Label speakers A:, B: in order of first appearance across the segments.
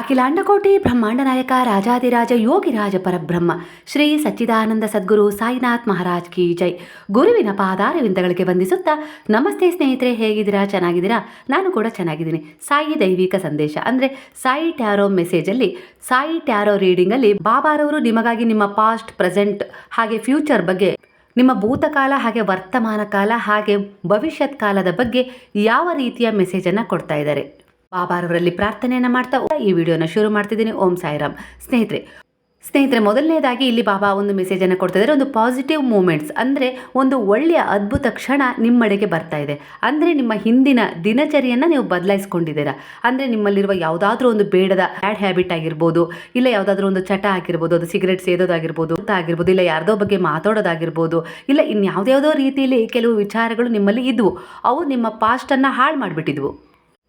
A: ಅಖಿಲಾಂಡಕೋಟಿ ಬ್ರಹ್ಮಾಂಡ ನಾಯಕ ರಾಜಾದಿರಾಜ ಯೋಗಿರಾಜ ಪರಬ್ರಹ್ಮ, ಶ್ರೀ ಸಚ್ಚಿದಾನಂದ ಸದ್ಗುರು ಸಾಯಿನಾಥ್ ಮಹಾರಾಜ್ ಕಿ ಜೈ. ಗುರುವಿನ ಪಾದಾರವಿಂದಗಳಿಗೆ ವಂದಿಸುತ್ತಾ, ನಮಸ್ತೆ ಸ್ನೇಹಿತರೆ, ಹೇಗಿದ್ದೀರಾ? ಚೆನ್ನಾಗಿದ್ದೀರಾ? ನಾನು ಕೂಡ ಚೆನ್ನಾಗಿದ್ದೀನಿ. ಸಾಯಿ ದೈವಿಕ ಸಂದೇಶ. ಅಂದರೆ ಸಾಯಿ ಟ್ಯಾರೋ ಮೆಸೇಜಲ್ಲಿ, ಸಾಯಿ ಟ್ಯಾರೋ ರೀಡಿಂಗಲ್ಲಿ ಬಾಬಾರವರು ನಿಮಗಾಗಿ ನಿಮ್ಮ ಪಾಸ್ಟ್, ಪ್ರೆಸೆಂಟ್, ಹಾಗೆ ಫ್ಯೂಚರ್ ಬಗ್ಗೆ, ನಿಮ್ಮ ಭೂತಕಾಲ ಹಾಗೆ ವರ್ತಮಾನ ಕಾಲ ಹಾಗೆ ಭವಿಷ್ಯತ್ ಕಾಲದ ಬಗ್ಗೆ ಯಾವ ರೀತಿಯ ಮೆಸೇಜನ್ನು ಕೊಡ್ತಾ ಇದ್ದಾರೆ? ಬಾಬಾರವರಲ್ಲಿ ಪ್ರಾರ್ಥನೆಯನ್ನು ಮಾಡ್ತಾ ಈ ವಿಡಿಯೋನ ಶುರು ಮಾಡ್ತಿದ್ದೀನಿ. ಓಂ ಸಾಯಿರಾಮ್. ಸ್ನೇಹಿತರೆ ಸ್ನೇಹಿತರೆ, ಮೊದಲನೇದಾಗಿ ಇಲ್ಲಿ ಬಾಬಾ ಒಂದು ಮೆಸೇಜನ್ನು ಕೊಡ್ತಾ ಇದ್ದಾರೆ. ಒಂದು ಪಾಸಿಟಿವ್ ಮೂಮೆಂಟ್ಸ್ ಅಂದರೆ ಒಂದು ಒಳ್ಳೆಯ ಅದ್ಭುತ ಕ್ಷಣ ನಿಮ್ಮಡೆಗೆ ಬರ್ತಾ ಇದೆ. ಅಂದರೆ ನಿಮ್ಮ ಹಿಂದಿನ ದಿನಚರಿಯನ್ನು ನೀವು ಬದಲಾಯಿಸ್ಕೊಂಡಿದ್ದೀರಾ? ಅಂದರೆ ನಿಮ್ಮಲ್ಲಿರುವ ಯಾವುದಾದ್ರೂ ಒಂದು ಬೇಡದ ಬ್ಯಾಡ್ ಹ್ಯಾಬಿಟ್ ಆಗಿರ್ಬೋದು, ಇಲ್ಲ ಯಾವುದಾದ್ರೂ ಒಂದು ಚಟ ಆಗಿರ್ಬೋದು, ಅದು ಸಿಗರೇಟ್ ಸೇದೋದಾಗಿರ್ಬೋದು ಆಗಿರ್ಬೋದು, ಇಲ್ಲ ಯಾರ್ದೋ ಬಗ್ಗೆ ಮಾತಾಡೋದಾಗಿರ್ಬೋದು, ಇಲ್ಲ ಇನ್ಯಾವುದ್ಯಾವುದೋ ರೀತಿಯಲ್ಲಿ ಕೆಲವು ವಿಚಾರಗಳು ನಿಮ್ಮಲ್ಲಿ ಇದ್ವು. ಅವು ನಿಮ್ಮ ಪಾಸ್ಟನ್ನು ಹಾಳು ಮಾಡಿಬಿಟ್ಟಿದ್ವು.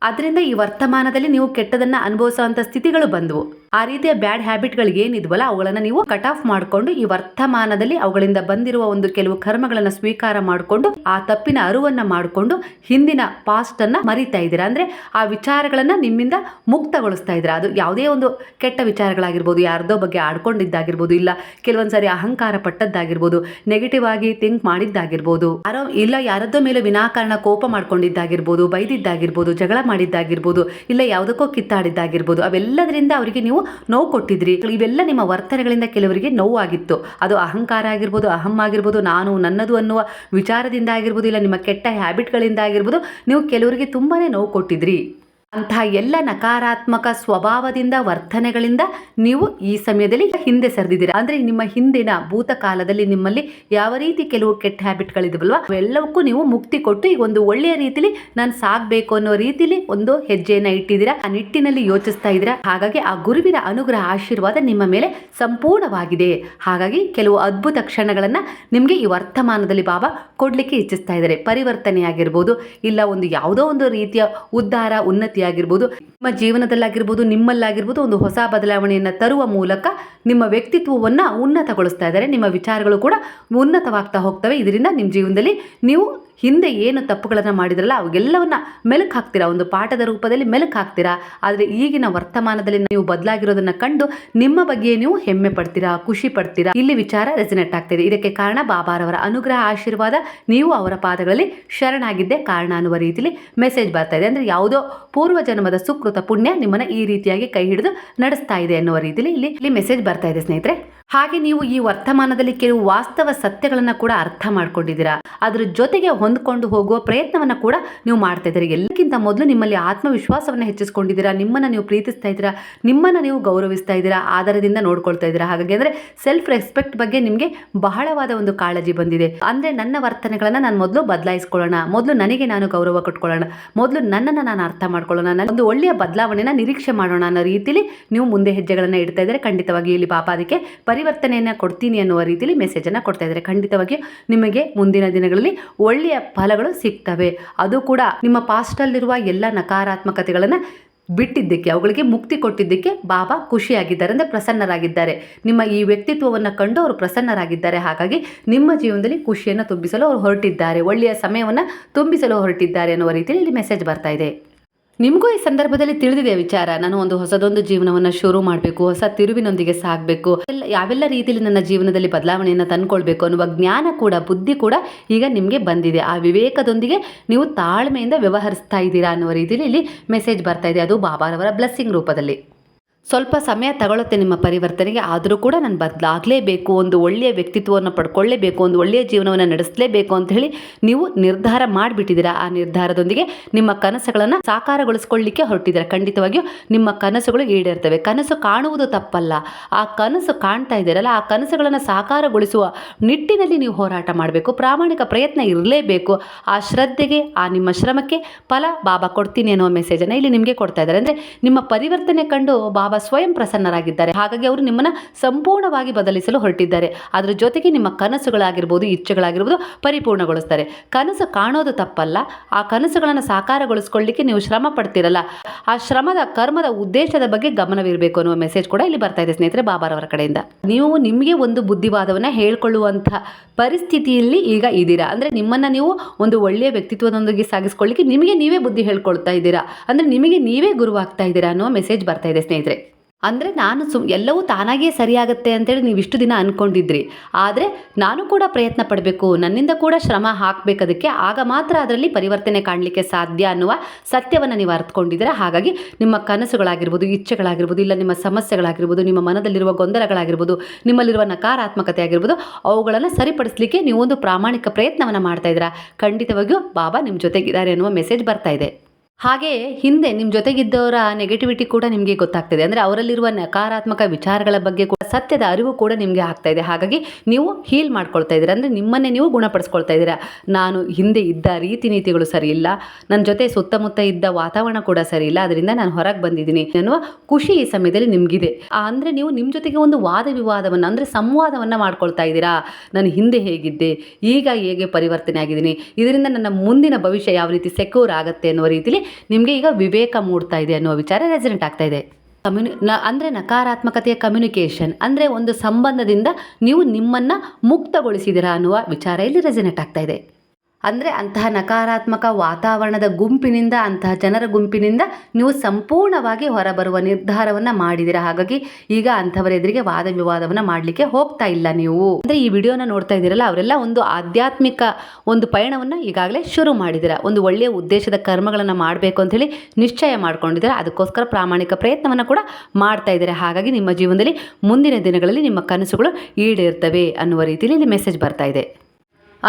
A: ಅದರಿಂದ ಈ ವರ್ತಮಾನದಲ್ಲಿ ನೀವು ಕೆಟ್ಟದನ್ನು ಅನುಭವಿಸುವಂಥ ಸ್ಥಿತಿಗಳು ಬಂದವು. ಆ ರೀತಿಯ ಬ್ಯಾಡ್ ಹ್ಯಾಬಿಟ್ಗಳಿಗೆ ಏನಿದ್ವಲ್ಲ, ಅವುಗಳನ್ನು ನೀವು ಕಟ್ ಆಫ್ ಮಾಡಿಕೊಂಡು ಈ ವರ್ತಮಾನದಲ್ಲಿ ಅವುಗಳಿಂದ ಬಂದಿರುವ ಒಂದು ಕೆಲವು ಕರ್ಮಗಳನ್ನು ಸ್ವೀಕಾರ ಮಾಡಿಕೊಂಡು, ಆ ತಪ್ಪಿನ ಅರುವನ್ನ ಮಾಡಿಕೊಂಡು ಹಿಂದಿನ ಪಾಸ್ಟ್ ಅನ್ನ ಮರಿತಾ ಇದ್ದೀರಾ? ಅಂದ್ರೆ ಆ ವಿಚಾರಗಳನ್ನ ನಿಮ್ಮಿಂದ ಮುಕ್ತಗೊಳಿಸ್ತಾ ಇದ್ದೀರಾ? ಅದು ಯಾವುದೇ ಒಂದು ಕೆಟ್ಟ ವಿಚಾರಗಳಾಗಿರ್ಬೋದು, ಯಾರ್ದೋ ಬಗ್ಗೆ ಆಡ್ಕೊಂಡಿದ್ದಾಗಿರ್ಬೋದು, ಇಲ್ಲ ಕೆಲವೊಂದ್ಸರಿ ಅಹಂಕಾರ ಪಟ್ಟದ್ದಾಗಿರ್ಬೋದು ನೆಗೆಟಿವ್ ಆಗಿ ಥಿಂಕ್ ಮಾಡಿದ್ದಾಗಿರ್ಬೋದು, ಯಾರೋ ಇಲ್ಲ ಯಾರದ್ದೋ ಮೇಲೆ ವಿನಾಕಾರಣ ಕೋಪ ಮಾಡ್ಕೊಂಡಿದ್ದಾಗಿರ್ಬೋದು, ಬೈದಿದ್ದಾಗಿರ್ಬೋದು, ಜಗಳ ಮಾಡಿದ್ದಾಗಿರ್ಬೋದು, ಇಲ್ಲ ಯಾವುದಕ್ಕೋ ಕಿತ್ತಾಡಿದ್ದಾಗಿರ್ಬೋದು, ಅವೆಲ್ಲದರಿಂದ ಅವರಿಗೆ ನೀವು ನೋವು ಕೊಟ್ಟಿದ್ರಿ. ಇವೆಲ್ಲ ನಿಮ್ಮ ವರ್ತನೆಗಳಿಂದ ಕೆಲವರಿಗೆ ನೋವಾಗಿತ್ತು. ಅದು ಅಹಂಕಾರ ಆಗಿರ್ಬೋದು, ಅಹಂ ಆಗಿರ್ಬೋದು, ನಾನು ನನ್ನದು ಅನ್ನುವ ವಿಚಾರದಿಂದ ಆಗಿರ್ಬೋದು, ಇಲ್ಲ ನಿಮ್ಮ ಕೆಟ್ಟ ಹ್ಯಾಬಿಟ್ಗಳಿಂದ ಆಗಿರ್ಬೋದು, ನೀವು ಕೆಲವರಿಗೆ ತುಂಬಾ ನೋವು ಕೊಟ್ಟಿದ್ರಿ. ಅಂತಹ ಎಲ್ಲ ನಕಾರಾತ್ಮಕ ಸ್ವಭಾವದಿಂದ, ವರ್ತನೆಗಳಿಂದ ನೀವು ಈ ಸಮಯದಲ್ಲಿ ಹಿಂದೆ ಸರಿದಿದ್ದೀರಾ? ಅಂದ್ರೆ ನಿಮ್ಮ ಹಿಂದಿನ ಭೂತಕಾಲದಲ್ಲಿ ನಿಮ್ಮಲ್ಲಿ ಯಾವ ರೀತಿ ಕೆಲವು ಕೆಟ್ಟ ಹ್ಯಾಬಿಟ್ಗಳಿದವಲ್ವಾ? ಅವೆಲ್ಲವಕ್ಕೂ ನೀವು ಮುಕ್ತಿ ಕೊಟ್ಟು ಈಗ ಒಂದು ಒಳ್ಳೆಯ ರೀತಿಲಿ ನಾನು ಸಾಗಬೇಕು ಅನ್ನೋ ರೀತಿಲಿ ಒಂದು ಹೆಜ್ಜೆಯನ್ನು ಇಟ್ಟಿದ್ದೀರಾ? ಆ ನಿಟ್ಟಿನಲ್ಲಿ ಯೋಚಿಸ್ತಾ ಇದ್ದೀರಾ? ಹಾಗಾಗಿ ಆ ಗುರುವಿನ ಅನುಗ್ರಹ, ಆಶೀರ್ವಾದ ನಿಮ್ಮ ಮೇಲೆ ಸಂಪೂರ್ಣವಾಗಿದೆ. ಹಾಗಾಗಿ ಕೆಲವು ಅದ್ಭುತ ಕ್ಷಣಗಳನ್ನ ನಿಮಗೆ ಈ ವರ್ತಮಾನದಲ್ಲಿ ಬಾಬಾ ಕೊಡಲಿಕ್ಕೆ ಇಚ್ಛಿಸ್ತಾ ಇದ್ದಾರೆ. ಪರಿವರ್ತನೆ ಆಗಿರ್ಬೋದು ಇಲ್ಲ ಒಂದು ಯಾವುದೋ ಒಂದು ರೀತಿಯ ಉದ್ಧಾರ ಉನ್ನತಿ ಆಗಿರ್ಬೋದು ನಿಮ್ಮ ಜೀವನದಲ್ಲಾಗಿರ್ಬೋದು, ನಿಮ್ಮಲ್ಲಾಗಿರ್ಬೋದು ಒಂದು ಹೊಸ ಬದಲಾವಣೆಯನ್ನು ತರುವ ಮೂಲಕ ನಿಮ್ಮ ವ್ಯಕ್ತಿತ್ವವನ್ನು ಉನ್ನತಗೊಳಿಸ್ತಾ ಇದ್ದಾರೆ. ನಿಮ್ಮ ವಿಚಾರಗಳು ಕೂಡ ಉನ್ನತವಾಗ್ತಾ ಹೋಗ್ತವೆ. ಇದರಿಂದ ನಿಮ್ಮ ಜೀವನದಲ್ಲಿ ನೀವು ಹಿಂದೆ ಏನು ತಪ್ಪುಗಳನ್ನು ಮಾಡಿದ್ರಲ್ಲ ಅವೆಲ್ಲವನ್ನ ಮೆಲುಕು ಹಾಕ್ತೀರಾ? ಒಂದು ಪಾಠದ ರೂಪದಲ್ಲಿ ಮೆಲುಕು ಹಾಕ್ತೀರಾ? ಆದರೆ ಈಗಿನ ವರ್ತಮಾನದಲ್ಲಿ ನೀವು ಬದಲಾಗಿರೋದನ್ನ ಕಂಡು ನಿಮ್ಮ ಬಗ್ಗೆ ನೀವು ಹೆಮ್ಮೆ ಪಡ್ತೀರಾ, ಖುಷಿ ಪಡ್ತೀರಾ? ಇಲ್ಲಿ ವಿಚಾರ ರೆಸಿನೆಟ್ ಆಗ್ತಿದೆ. ಇದಕ್ಕೆ ಕಾರಣ ಬಾಬಾರವರ ಅನುಗ್ರಹ, ಆಶೀರ್ವಾದ, ನೀವು ಅವರ ಪಾದಗಳಲ್ಲಿ ಶರಣಾಗಿದ್ದೆ ಕಾರಣ ಅನ್ನುವ ರೀತಿಯಲ್ಲಿ ಮೆಸೇಜ್ ಬರ್ತಾ ಇದೆ. ಅಂದರೆ ಯಾವುದೋ ಪೂರ್ವ ಜನ್ಮದ ಸುಕೃತ ಪುಣ್ಯ ನಿಮ್ಮನ್ನ ಈ ರೀತಿಯಾಗಿ ಕೈ ಹಿಡಿದು ನಡೆಸ್ತಾ ಇದೆ ಅನ್ನುವ ರೀತಿಯಲ್ಲಿ ಇಲ್ಲಿ ಇಲ್ಲಿ ಮೆಸೇಜ್ ಬರ್ತಾ ಇದೆ ಸ್ನೇಹಿತರೆ. ಹಾಗೆ ನೀವು ಈ ವರ್ತಮಾನದಲ್ಲಿ ಕೆಲವು ವಾಸ್ತವ ಸತ್ಯಗಳನ್ನು ಕೂಡ ಅರ್ಥ ಮಾಡ್ಕೊಂಡಿದ್ದೀರಾ? ಅದರ ಜೊತೆಗೆ ಹೊಂದ್ಕೊಂಡು ಹೋಗುವ ಪ್ರಯತ್ನವನ್ನು ಕೂಡ ನೀವು ಮಾಡ್ತಾ ಇದ್ದೀರಿ. ಎಲ್ಲಕ್ಕಿಂತ ಮೊದಲು ನಿಮ್ಮಲ್ಲಿ ಆತ್ಮವಿಶ್ವಾಸವನ್ನು ಹೆಚ್ಚಿಸ್ಕೊಂಡಿದ್ದೀರಾ? ನಿಮ್ಮನ್ನು ನೀವು ಪ್ರೀತಿಸ್ತಾ ಇದ್ದೀರಾ? ನಿಮ್ಮನ್ನು ನೀವು ಗೌರವಿಸ್ತಾ ಇದ್ದೀರಾ? ಆಧಾರದಿಂದ ನೋಡ್ಕೊಳ್ತಾ ಇದ್ದೀರಾ? ಹಾಗಾಗಿ ಅಂದರೆ ಸೆಲ್ಫ್ ರೆಸ್ಪೆಕ್ಟ್ ಬಗ್ಗೆ ನಿಮಗೆ ಬಹಳವಾದ ಒಂದು ಕಾಳಜಿ ಬಂದಿದೆ. ಅಂದರೆ ನನ್ನ ವರ್ತನೆಗಳನ್ನು ನಾನು ಮೊದಲು ಬದಲಾಯಿಸ್ಕೊಳ್ಳೋಣ. ಮೊದಲು ನನಗೆ ನಾನು ಗೌರವ ಕೊಟ್ಕೊಳ್ಳೋಣ. ಮೊದಲು ನನ್ನನ್ನು ನಾನು ಅರ್ಥ ಮಾಡ್ಕೊಳ್ಳೋಣ. ನಾನು ಒಂದು ಒಳ್ಳೆಯ ಬದಲಾವಣೆನ ನಿರೀಕ್ಷೆ ಮಾಡೋಣ ಅನ್ನೋ ರೀತಿಲಿ ನೀವು ಮುಂದೆ ಹೆಜ್ಜೆಗಳನ್ನು ಇಡ್ತಾ ಇದ್ದಾರೆ ಖಂಡಿತವಾಗಿ ಇಲ್ಲಿ ಪಾಪ ಅದಕ್ಕೆ ಪರಿವರ್ತನೆಯನ್ನು ಕೊಡ್ತೀನಿ ಅನ್ನುವ ರೀತಿಯಲ್ಲಿ ಮೆಸೇಜನ್ನು ಕೊಡ್ತಾ ಇದ್ದಾರೆ ಖಂಡಿತವಾಗಿಯೂ ನಿಮಗೆ ಮುಂದಿನ ದಿನಗಳಲ್ಲಿ ಒಳ್ಳೆಯ ಫಲಗಳು ಸಿಗ್ತವೆ. ಅದು ಕೂಡ ನಿಮ್ಮ ಪಾಸ್ಟಲ್ಲಿರುವ ಎಲ್ಲ ನಕಾರಾತ್ಮಕತೆಗಳನ್ನು ಬಿಟ್ಟಿದ್ದಕ್ಕೆ, ಅವುಗಳಿಗೆ ಮುಕ್ತಿ ಕೊಟ್ಟಿದ್ದಕ್ಕೆ ಬಾಬಾ ಖುಷಿಯಾಗಿದ್ದಾರೆ ಅಂದರೆ ಪ್ರಸನ್ನರಾಗಿದ್ದಾರೆ. ನಿಮ್ಮ ಈ ವ್ಯಕ್ತಿತ್ವವನ್ನು ಕಂಡು ಅವರು ಪ್ರಸನ್ನರಾಗಿದ್ದಾರೆ. ಹಾಗಾಗಿ ನಿಮ್ಮ ಜೀವನದಲ್ಲಿ ಖುಷಿಯನ್ನು ತುಂಬಿಸಲು ಅವರು ಹೊರಟಿದ್ದಾರೆ. ಒಳ್ಳೆಯ ಸಮಯವನ್ನು ತುಂಬಿಸಲು ಹೊರಟಿದ್ದಾರೆ ಅನ್ನುವ ರೀತಿಯಲ್ಲಿ ಮೆಸೇಜ್ ಬರ್ತಾ ಇದೆ. ನಿಮಗೂ ಈ ಸಂದರ್ಭದಲ್ಲಿ ತಿಳಿದಿದೆ ವಿಚಾರ. ನಾನು ಒಂದು ಹೊಸದೊಂದು ಜೀವನವನ್ನು ಶುರು ಮಾಡಬೇಕು, ಹೊಸ ತಿರುವಿನೊಂದಿಗೆ ಸಾಗಬೇಕು. ಎಲ್ಲ, ಯಾವೆಲ್ಲ ರೀತಿಯಲ್ಲಿ ನನ್ನ ಜೀವನದಲ್ಲಿ ಬದಲಾವಣೆಯನ್ನು ತಂದ್ಕೊಳ್ಬೇಕು ಅನ್ನುವ ಜ್ಞಾನ ಕೂಡ, ಬುದ್ಧಿ ಕೂಡ ಈಗ ನಿಮಗೆ ಬಂದಿದೆ. ಆ ವಿವೇಕದೊಂದಿಗೆ ನೀವು ತಾಳ್ಮೆಯಿಂದ ವ್ಯವಹರಿಸ್ತಾ ಇದ್ದೀರಾ ಅನ್ನುವ ರೀತಿಯಲ್ಲಿ ಇಲ್ಲಿ ಮೆಸೇಜ್ ಬರ್ತಾ ಇದೆ. ಅದು ಬಾಬಾರವರ ಬ್ಲೆಸ್ಸಿಂಗ್ ರೂಪದಲ್ಲಿ. ಸ್ವಲ್ಪ ಸಮಯ ತಗೊಳುತ್ತೆ ನಿಮ್ಮ ಪರಿವರ್ತನೆಗೆ. ಆದರೂ ಕೂಡ ನಾನು ಬದಲಾಗಲೇಬೇಕು, ಒಂದು ಒಳ್ಳೆಯ ವ್ಯಕ್ತಿತ್ವವನ್ನು ಪಡ್ಕೊಳ್ಳೇಬೇಕು, ಒಂದು ಒಳ್ಳೆಯ ಜೀವನವನ್ನು ನಡೆಸಲೇಬೇಕು ಅಂತ ಹೇಳಿ ನೀವು ನಿರ್ಧಾರ ಮಾಡಿಬಿಟ್ಟಿದ್ದೀರಾ. ಆ ನಿರ್ಧಾರದೊಂದಿಗೆ ನಿಮ್ಮ ಕನಸುಗಳನ್ನು ಸಾಕಾರಗೊಳಿಸ್ಕೊಳ್ಳಿಕ್ಕೆ ಹೊರಟಿದ್ದೀರಾ. ಖಂಡಿತವಾಗಿಯೂ ನಿಮ್ಮ ಕನಸುಗಳು ಈಡೇರ್ತವೆ. ಕನಸು ಕಾಣುವುದು ತಪ್ಪಲ್ಲ. ಆ ಕನಸು ಕಾಣ್ತಾ ಇದ್ದೀರಲ್ಲ, ಆ ಕನಸುಗಳನ್ನು ಸಾಕಾರಗೊಳಿಸುವ ನಿಟ್ಟಿನಲ್ಲಿ ನೀವು ಹೋರಾಟ ಮಾಡಬೇಕು. ಪ್ರಾಮಾಣಿಕ ಪ್ರಯತ್ನ ಇರಲೇಬೇಕು. ಆ ಶ್ರದ್ಧೆಗೆ, ಆ ನಿಮ್ಮ ಶ್ರಮಕ್ಕೆ ಫಲ ಬಾಬಾ ಕೊಡ್ತೀನಿ ಅನ್ನೋ ಮೆಸೇಜನ್ನು ಇಲ್ಲಿ ನಿಮಗೆ ಕೊಡ್ತಾ ಇದ್ದಾರೆ. ಅಂದರೆ ನಿಮ್ಮ ಪರಿವರ್ತನೆ ಕಂಡು ಬಾಬಾ ಸ್ವಯಂ ಪ್ರಸನ್ನರಾಗಿದ್ದಾರೆ. ಹಾಗಾಗಿ ಅವರು ನಿಮ್ಮನ್ನ ಸಂಪೂರ್ಣವಾಗಿ ಬದಲಿಸಲು ಹೊರಟಿದ್ದಾರೆ. ಅದರ ಜೊತೆಗೆ ನಿಮ್ಮ ಕನಸುಗಳಾಗಿರ್ಬೋದು, ಇಚ್ಛೆಗಳಾಗಿರ್ಬೋದು ಪರಿಪೂರ್ಣಗೊಳಿಸ್ತಾರೆ. ಕನಸು ಕಾಣೋದು ತಪ್ಪಲ್ಲ. ಆ ಕನಸುಗಳನ್ನು ಸಾಕಾರಗೊಳಿಸ್ಕೊಳ್ಳಿಕ್ಕೆ ನೀವು ಶ್ರಮ ಪಡ್ತಿರಲ್ಲ. ಆ ಶ್ರಮದ, ಕರ್ಮದ ಉದ್ದೇಶದ ಬಗ್ಗೆ ಗಮನವಿರಬೇಕು ಅನ್ನುವ ಮೆಸೇಜ್ ಕೂಡ ಇಲ್ಲಿ ಬರ್ತಾ ಇದೆ ಸ್ನೇಹಿತರೆ ಬಾಬಾರವರ ಕಡೆಯಿಂದ. ನೀವು ನಿಮಗೆ ಒಂದು ಬುದ್ಧಿವಾದವನ್ನು ಹೇಳ್ಕೊಳ್ಳುವಂಥ ಪರಿಸ್ಥಿತಿಯಲ್ಲಿ ಈಗ ಇದ್ದೀರಾ? ಅಂದರೆ ನಿಮ್ಮನ್ನು ನೀವು ಒಂದು ಒಳ್ಳೆಯ ವ್ಯಕ್ತಿತ್ವದೊಂದಿಗೆ ಸಾಗಿಸ್ಕೊಳ್ಳಿಕ್ಕೆ ನಿಮಗೆ ನೀವೇ ಬುದ್ಧಿ ಹೇಳ್ಕೊಳ್ತಾ ಇದ್ದೀರಾ? ಅಂದರೆ ನಿಮಗೆ ನೀವೇ ಗುರುವಾಗ್ತಾ ಇದ್ದೀರಾ ಅನ್ನೋ ಮೆಸೇಜ್ ಬರ್ತಾ ಇದೆ ಸ್ನೇಹಿತರೆ. ಅಂದರೆ ನಾನು ಸುಮ್ ಎಲ್ಲವೂ ತಾನಾಗಿಯೇ ಸರಿಯಾಗುತ್ತೆ ಅಂತೇಳಿ ನೀವು ಇಷ್ಟು ದಿನ ಅಂದ್ಕೊಂಡಿದ್ರಿ ಆದರೆ ನಾನು ಕೂಡ ಪ್ರಯತ್ನ ಪಡಬೇಕು, ನನ್ನಿಂದ ಕೂಡ ಶ್ರಮ ಹಾಕಬೇಕದಕ್ಕೆ ಆಗ ಮಾತ್ರ ಅದರಲ್ಲಿ ಪರಿವರ್ತನೆ ಕಾಣಲಿಕ್ಕೆ ಸಾಧ್ಯ ಅನ್ನುವ ಸತ್ಯವನ್ನು ನೀವು ಅರ್ಥಕೊಂಡಿದ್ದೀರಾ ಹಾಗಾಗಿ ನಿಮ್ಮ ಕನಸುಗಳಾಗಿರ್ಬೋದು, ಇಚ್ಛೆಗಳಾಗಿರ್ಬೋದು, ಇಲ್ಲ ನಿಮ್ಮ ಸಮಸ್ಯೆಗಳಾಗಿರ್ಬೋದು, ನಿಮ್ಮ ಮನದಲ್ಲಿರುವ ಗೊಂದಲಗಳಾಗಿರ್ಬೋದು, ನಿಮ್ಮಲ್ಲಿರುವ ನಕಾರಾತ್ಮಕತೆ ಆಗಿರ್ಬೋದು ಅವುಗಳನ್ನು ಸರಿಪಡಿಸಲಿಕ್ಕೆ ನೀವು ಒಂದು ಪ್ರಾಮಾಣಿಕ ಪ್ರಯತ್ನವನ್ನು ಮಾಡ್ತಾ ಇದ್ದೀರಾ. ಖಂಡಿತವಾಗಿಯೂ ಬಾಬಾ ನಿಮ್ಮ ಜೊತೆಗಿದ್ದಾರೆ ಅನ್ನುವ ಮೆಸೇಜ್ ಬರ್ತಾ ಇದೆ. ಹಾಗೆ ಹಿಂದೆ ನಿಮ್ಮ ಜೊತೆಗಿದ್ದವರ ನೆಗೆಟಿವಿಟಿ ಕೂಡ ನಿಮಗೆ ಗೊತ್ತಾಗ್ತಿದೆ. ಅಂದರೆ ಅವರಲ್ಲಿರುವ ನಕಾರಾತ್ಮಕ ವಿಚಾರಗಳ ಬಗ್ಗೆ ಕೂಡ ಸತ್ಯದ ಅರಿವು ಕೂಡ ನಿಮಗೆ ಆಗ್ತಾ ಇದೆ. ಹಾಗಾಗಿ ನೀವು ಹೀಲ್ ಮಾಡ್ಕೊಳ್ತಾ ಇದ್ದೀರಾ. ಅಂದರೆ ನಿಮ್ಮನ್ನೇ ನೀವು ಗುಣಪಡಿಸ್ಕೊಳ್ತಾ ಇದ್ದೀರಾ. ನಾನು ಹಿಂದೆ ಇದ್ದ ರೀತಿ ನೀತಿಗಳು ಸರಿಯಿಲ್ಲ. ನನ್ನ ಜೊತೆ ಸುತ್ತಮುತ್ತ ಇದ್ದ ವಾತಾವರಣ ಕೂಡ ಸರಿಯಿಲ್ಲ. ಅದರಿಂದ ನಾನು ಹೊರಗೆ ಬಂದಿದ್ದೀನಿ ಅನ್ನುವ ಖುಷಿ ಈ ಸಮಯದಲ್ಲಿ ನಿಮಗಿದೆ. ಅಂದರೆ ನೀವು ನಿಮ್ಮ ಜೊತೆಗೆ ಒಂದು ವಾದ ವಿವಾದವನ್ನು, ಅಂದರೆ ಸಂವಾದವನ್ನು ಮಾಡ್ಕೊಳ್ತಾ ಇದ್ದೀರಾ. ನಾನು ಹಿಂದೆ ಹೇಗಿದ್ದೆ? ಈಗ ಹೇಗೆ ಪರಿವರ್ತನೆ ಆಗಿದ್ದೀನಿ? ಇದರಿಂದ ನನ್ನ ಮುಂದಿನ ಭವಿಷ್ಯ ಯಾವ ರೀತಿ ಸೆಕ್ಯೂರ್ ಆಗುತ್ತೆ ಅನ್ನುವ ರೀತಿಲಿ ನಿಮಗೆ ಈಗ ವಿವೇಕ ಮೂಡ್ತಾ ಇದೆ ಅನ್ನುವ ವಿಚಾರ ರೆಸಿಡೆಂಟ್ ಆಗ್ತಾ ಇದೆ. ಕಮ್ಯುನಿ ನ ಅಂದರೆ ನಕಾರಾತ್ಮಕತೆಯ ಕಮ್ಯುನಿಕೇಷನ್ ಅಂದರೆ ಒಂದು ಸಂಬಂಧದಿಂದ ನೀವು ನಿಮ್ಮನ್ನು ಮುಕ್ತಗೊಳಿಸಿದಿರಾ ಅನ್ನುವ ವಿಚಾರ ಇಲ್ಲಿ ರೆಸಿನೆಟ್ ಆಗ್ತಾ ಇದೆ. ಅಂದರೆ ಅಂತಹ ನಕಾರಾತ್ಮಕ ವಾತಾವರಣದ ಗುಂಪಿನಿಂದ, ಅಂತಹ ಜನರ ಗುಂಪಿನಿಂದ ನೀವು ಸಂಪೂರ್ಣವಾಗಿ ಹೊರಬರುವ ನಿರ್ಧಾರವನ್ನು ಮಾಡಿದಿರ. ಹಾಗಾಗಿ ಈಗ ಅಂಥವರ ಎದುರಿಗೆ ವಾದ ವಿವಾದವನ್ನು ಮಾಡಲಿಕ್ಕೆ ಹೋಗ್ತಾ ಇಲ್ಲ ನೀವು. ಅಂದರೆ ಈ ವಿಡಿಯೋನ ನೋಡ್ತಾ ಇದ್ದೀರಲ್ಲ, ಅವರೆಲ್ಲ ಒಂದು ಆಧ್ಯಾತ್ಮಿಕ ಒಂದು ಪಯಣವನ್ನು ಈಗಾಗಲೇ ಶುರು ಮಾಡಿದಿರ. ಒಂದು ಒಳ್ಳೆಯ ಉದ್ದೇಶದ ಕರ್ಮಗಳನ್ನು ಮಾಡಬೇಕು ಅಂಥೇಳಿ ನಿಶ್ಚಯ ಮಾಡ್ಕೊಂಡಿದ್ದೀರ ಅದಕ್ಕೋಸ್ಕರ ಪ್ರಾಮಾಣಿಕ ಪ್ರಯತ್ನವನ್ನು ಕೂಡ ಮಾಡ್ತಾ ಇದ್ದಾರೆ. ಹಾಗಾಗಿ ನಿಮ್ಮ ಜೀವನದಲ್ಲಿ ಮುಂದಿನ ದಿನಗಳಲ್ಲಿ ನಿಮ್ಮ ಕನಸುಗಳು ಈಡೇರ್ತವೆ ಅನ್ನುವ ರೀತಿಯಲ್ಲಿ ಇಲ್ಲಿ ಮೆಸೇಜ್ ಬರ್ತಾ ಇದೆ.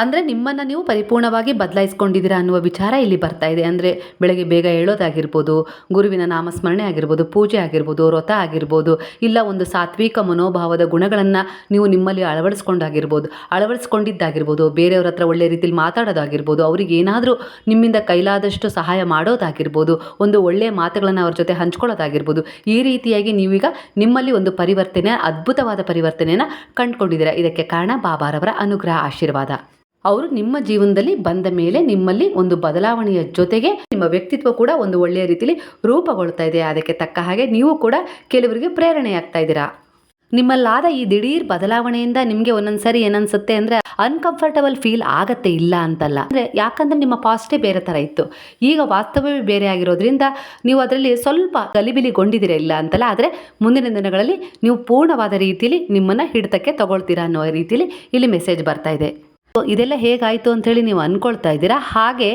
A: ಅಂದರೆ ನಿಮ್ಮನ್ನು ನೀವು ಪರಿಪೂರ್ಣವಾಗಿ ಬದಲಾಯಿಸ್ಕೊಂಡಿದ್ದೀರಾ ಅನ್ನುವ ವಿಚಾರ ಇಲ್ಲಿ ಬರ್ತಾ ಇದೆ. ಅಂದರೆ ಬೆಳಗ್ಗೆ ಬೇಗ ಹೇಳೋದಾಗಿರ್ಬೋದು ಗುರುವಿನ ನಾಮಸ್ಮರಣೆ ಆಗಿರ್ಬೋದು, ಪೂಜೆ ಆಗಿರ್ಬೋದು, ವ್ರತ ಆಗಿರ್ಬೋದು, ಇಲ್ಲ ಒಂದು ಸಾತ್ವಿಕ ಮನೋಭಾವದ ಗುಣಗಳನ್ನು ನೀವು ನಿಮ್ಮಲ್ಲಿ ಅಳವಡಿಸ್ಕೊಂಡಾಗಿರ್ಬೋದು, ಅಳವಡಿಸ್ಕೊಂಡಿದ್ದಾಗಿರ್ಬೋದು, ಬೇರೆಯವ್ರ ಹತ್ರ ಒಳ್ಳೆ ರೀತಿಯಲ್ಲಿ ಮಾತಾಡೋದಾಗಿರ್ಬೋದು, ಅವ್ರಿಗೆ ಏನಾದರೂ ನಿಮ್ಮಿಂದ ಕೈಲಾದಷ್ಟು ಸಹಾಯ ಮಾಡೋದಾಗಿರ್ಬೋದು, ಒಂದು ಒಳ್ಳೆಯ ಮಾತುಗಳನ್ನು ಅವ್ರ ಜೊತೆ ಹಂಚ್ಕೊಳ್ಳೋದಾಗಿರ್ಬೋದು, ಈ ರೀತಿಯಾಗಿ ನೀವೀಗ ನಿಮ್ಮಲ್ಲಿ ಒಂದು ಪರಿವರ್ತನೆ, ಅದ್ಭುತವಾದ ಪರಿವರ್ತನೆಯನ್ನು ಕಂಡುಕೊಂಡಿದ್ದೀರಾ. ಇದಕ್ಕೆ ಕಾರಣ ಬಾಬಾರವರ ಅನುಗ್ರಹ, ಆಶೀರ್ವಾದ. ಅವರು ನಿಮ್ಮ ಜೀವನದಲ್ಲಿ ಬಂದ ಮೇಲೆ ನಿಮ್ಮಲ್ಲಿ ಒಂದು ಬದಲಾವಣೆಯ ಜೊತೆಗೆ ನಿಮ್ಮ ವ್ಯಕ್ತಿತ್ವ ಕೂಡ ಒಂದು ಒಳ್ಳೆಯ ರೀತಿಯಲ್ಲಿ ರೂಪುಗೊಳ್ತಾ ಇದೆ. ಅದಕ್ಕೆ ತಕ್ಕ ಹಾಗೆ ನೀವು ಕೂಡ ಕೆಲವರಿಗೆ ಪ್ರೇರಣೆಯಾಗ್ತಾ ಇದ್ದೀರಾ. ನಿಮ್ಮಲ್ಲಾದ ಈ ದಿಢೀರ್ ಬದಲಾವಣೆಯಿಂದ ನಿಮಗೆ ಒಂದೊಂದು ಸರಿ ಏನನ್ಸುತ್ತೆ ಅಂದರೆ ಅನ್ಕಂಫರ್ಟಬಲ್ ಫೀಲ್ ಆಗತ್ತೆ ಇಲ್ಲ ಅಂತಲ್ಲ. ಅಂದರೆ ಯಾಕಂದರೆ ನಿಮ್ಮ ಪಾಸ್ಟೇ ಬೇರೆ ಥರ ಇತ್ತು. ಈಗ ವಾಸ್ತವವೇ ಬೇರೆ ಆಗಿರೋದ್ರಿಂದ ನೀವು ಅದರಲ್ಲಿ ಸ್ವಲ್ಪ ಗಲಿಬಿಲಿಗೊಂಡಿದ್ದೀರ ಇಲ್ಲ ಅಂತಲ್ಲ. ಆದರೆ ಮುಂದಿನ ದಿನಗಳಲ್ಲಿ ನೀವು ಪೂರ್ಣವಾದ ರೀತಿಯಲ್ಲಿ ನಿಮ್ಮನ್ನು ಹಿಡಿತಕ್ಕೆ ತಗೊಳ್ತೀರಾ ಅನ್ನೋ ರೀತಿಯಲ್ಲಿ ಇಲ್ಲಿ ಮೆಸೇಜ್ ಬರ್ತಾ ಇದೆ. ಇದೆಲ್ಲ ಹೇಗಾಯಿತು ಅಂಥೇಳಿ ನೀವು ಅನ್ಕೊಳ್ತಾ ಇದ್ದೀರಾ? ಹಾಗೆ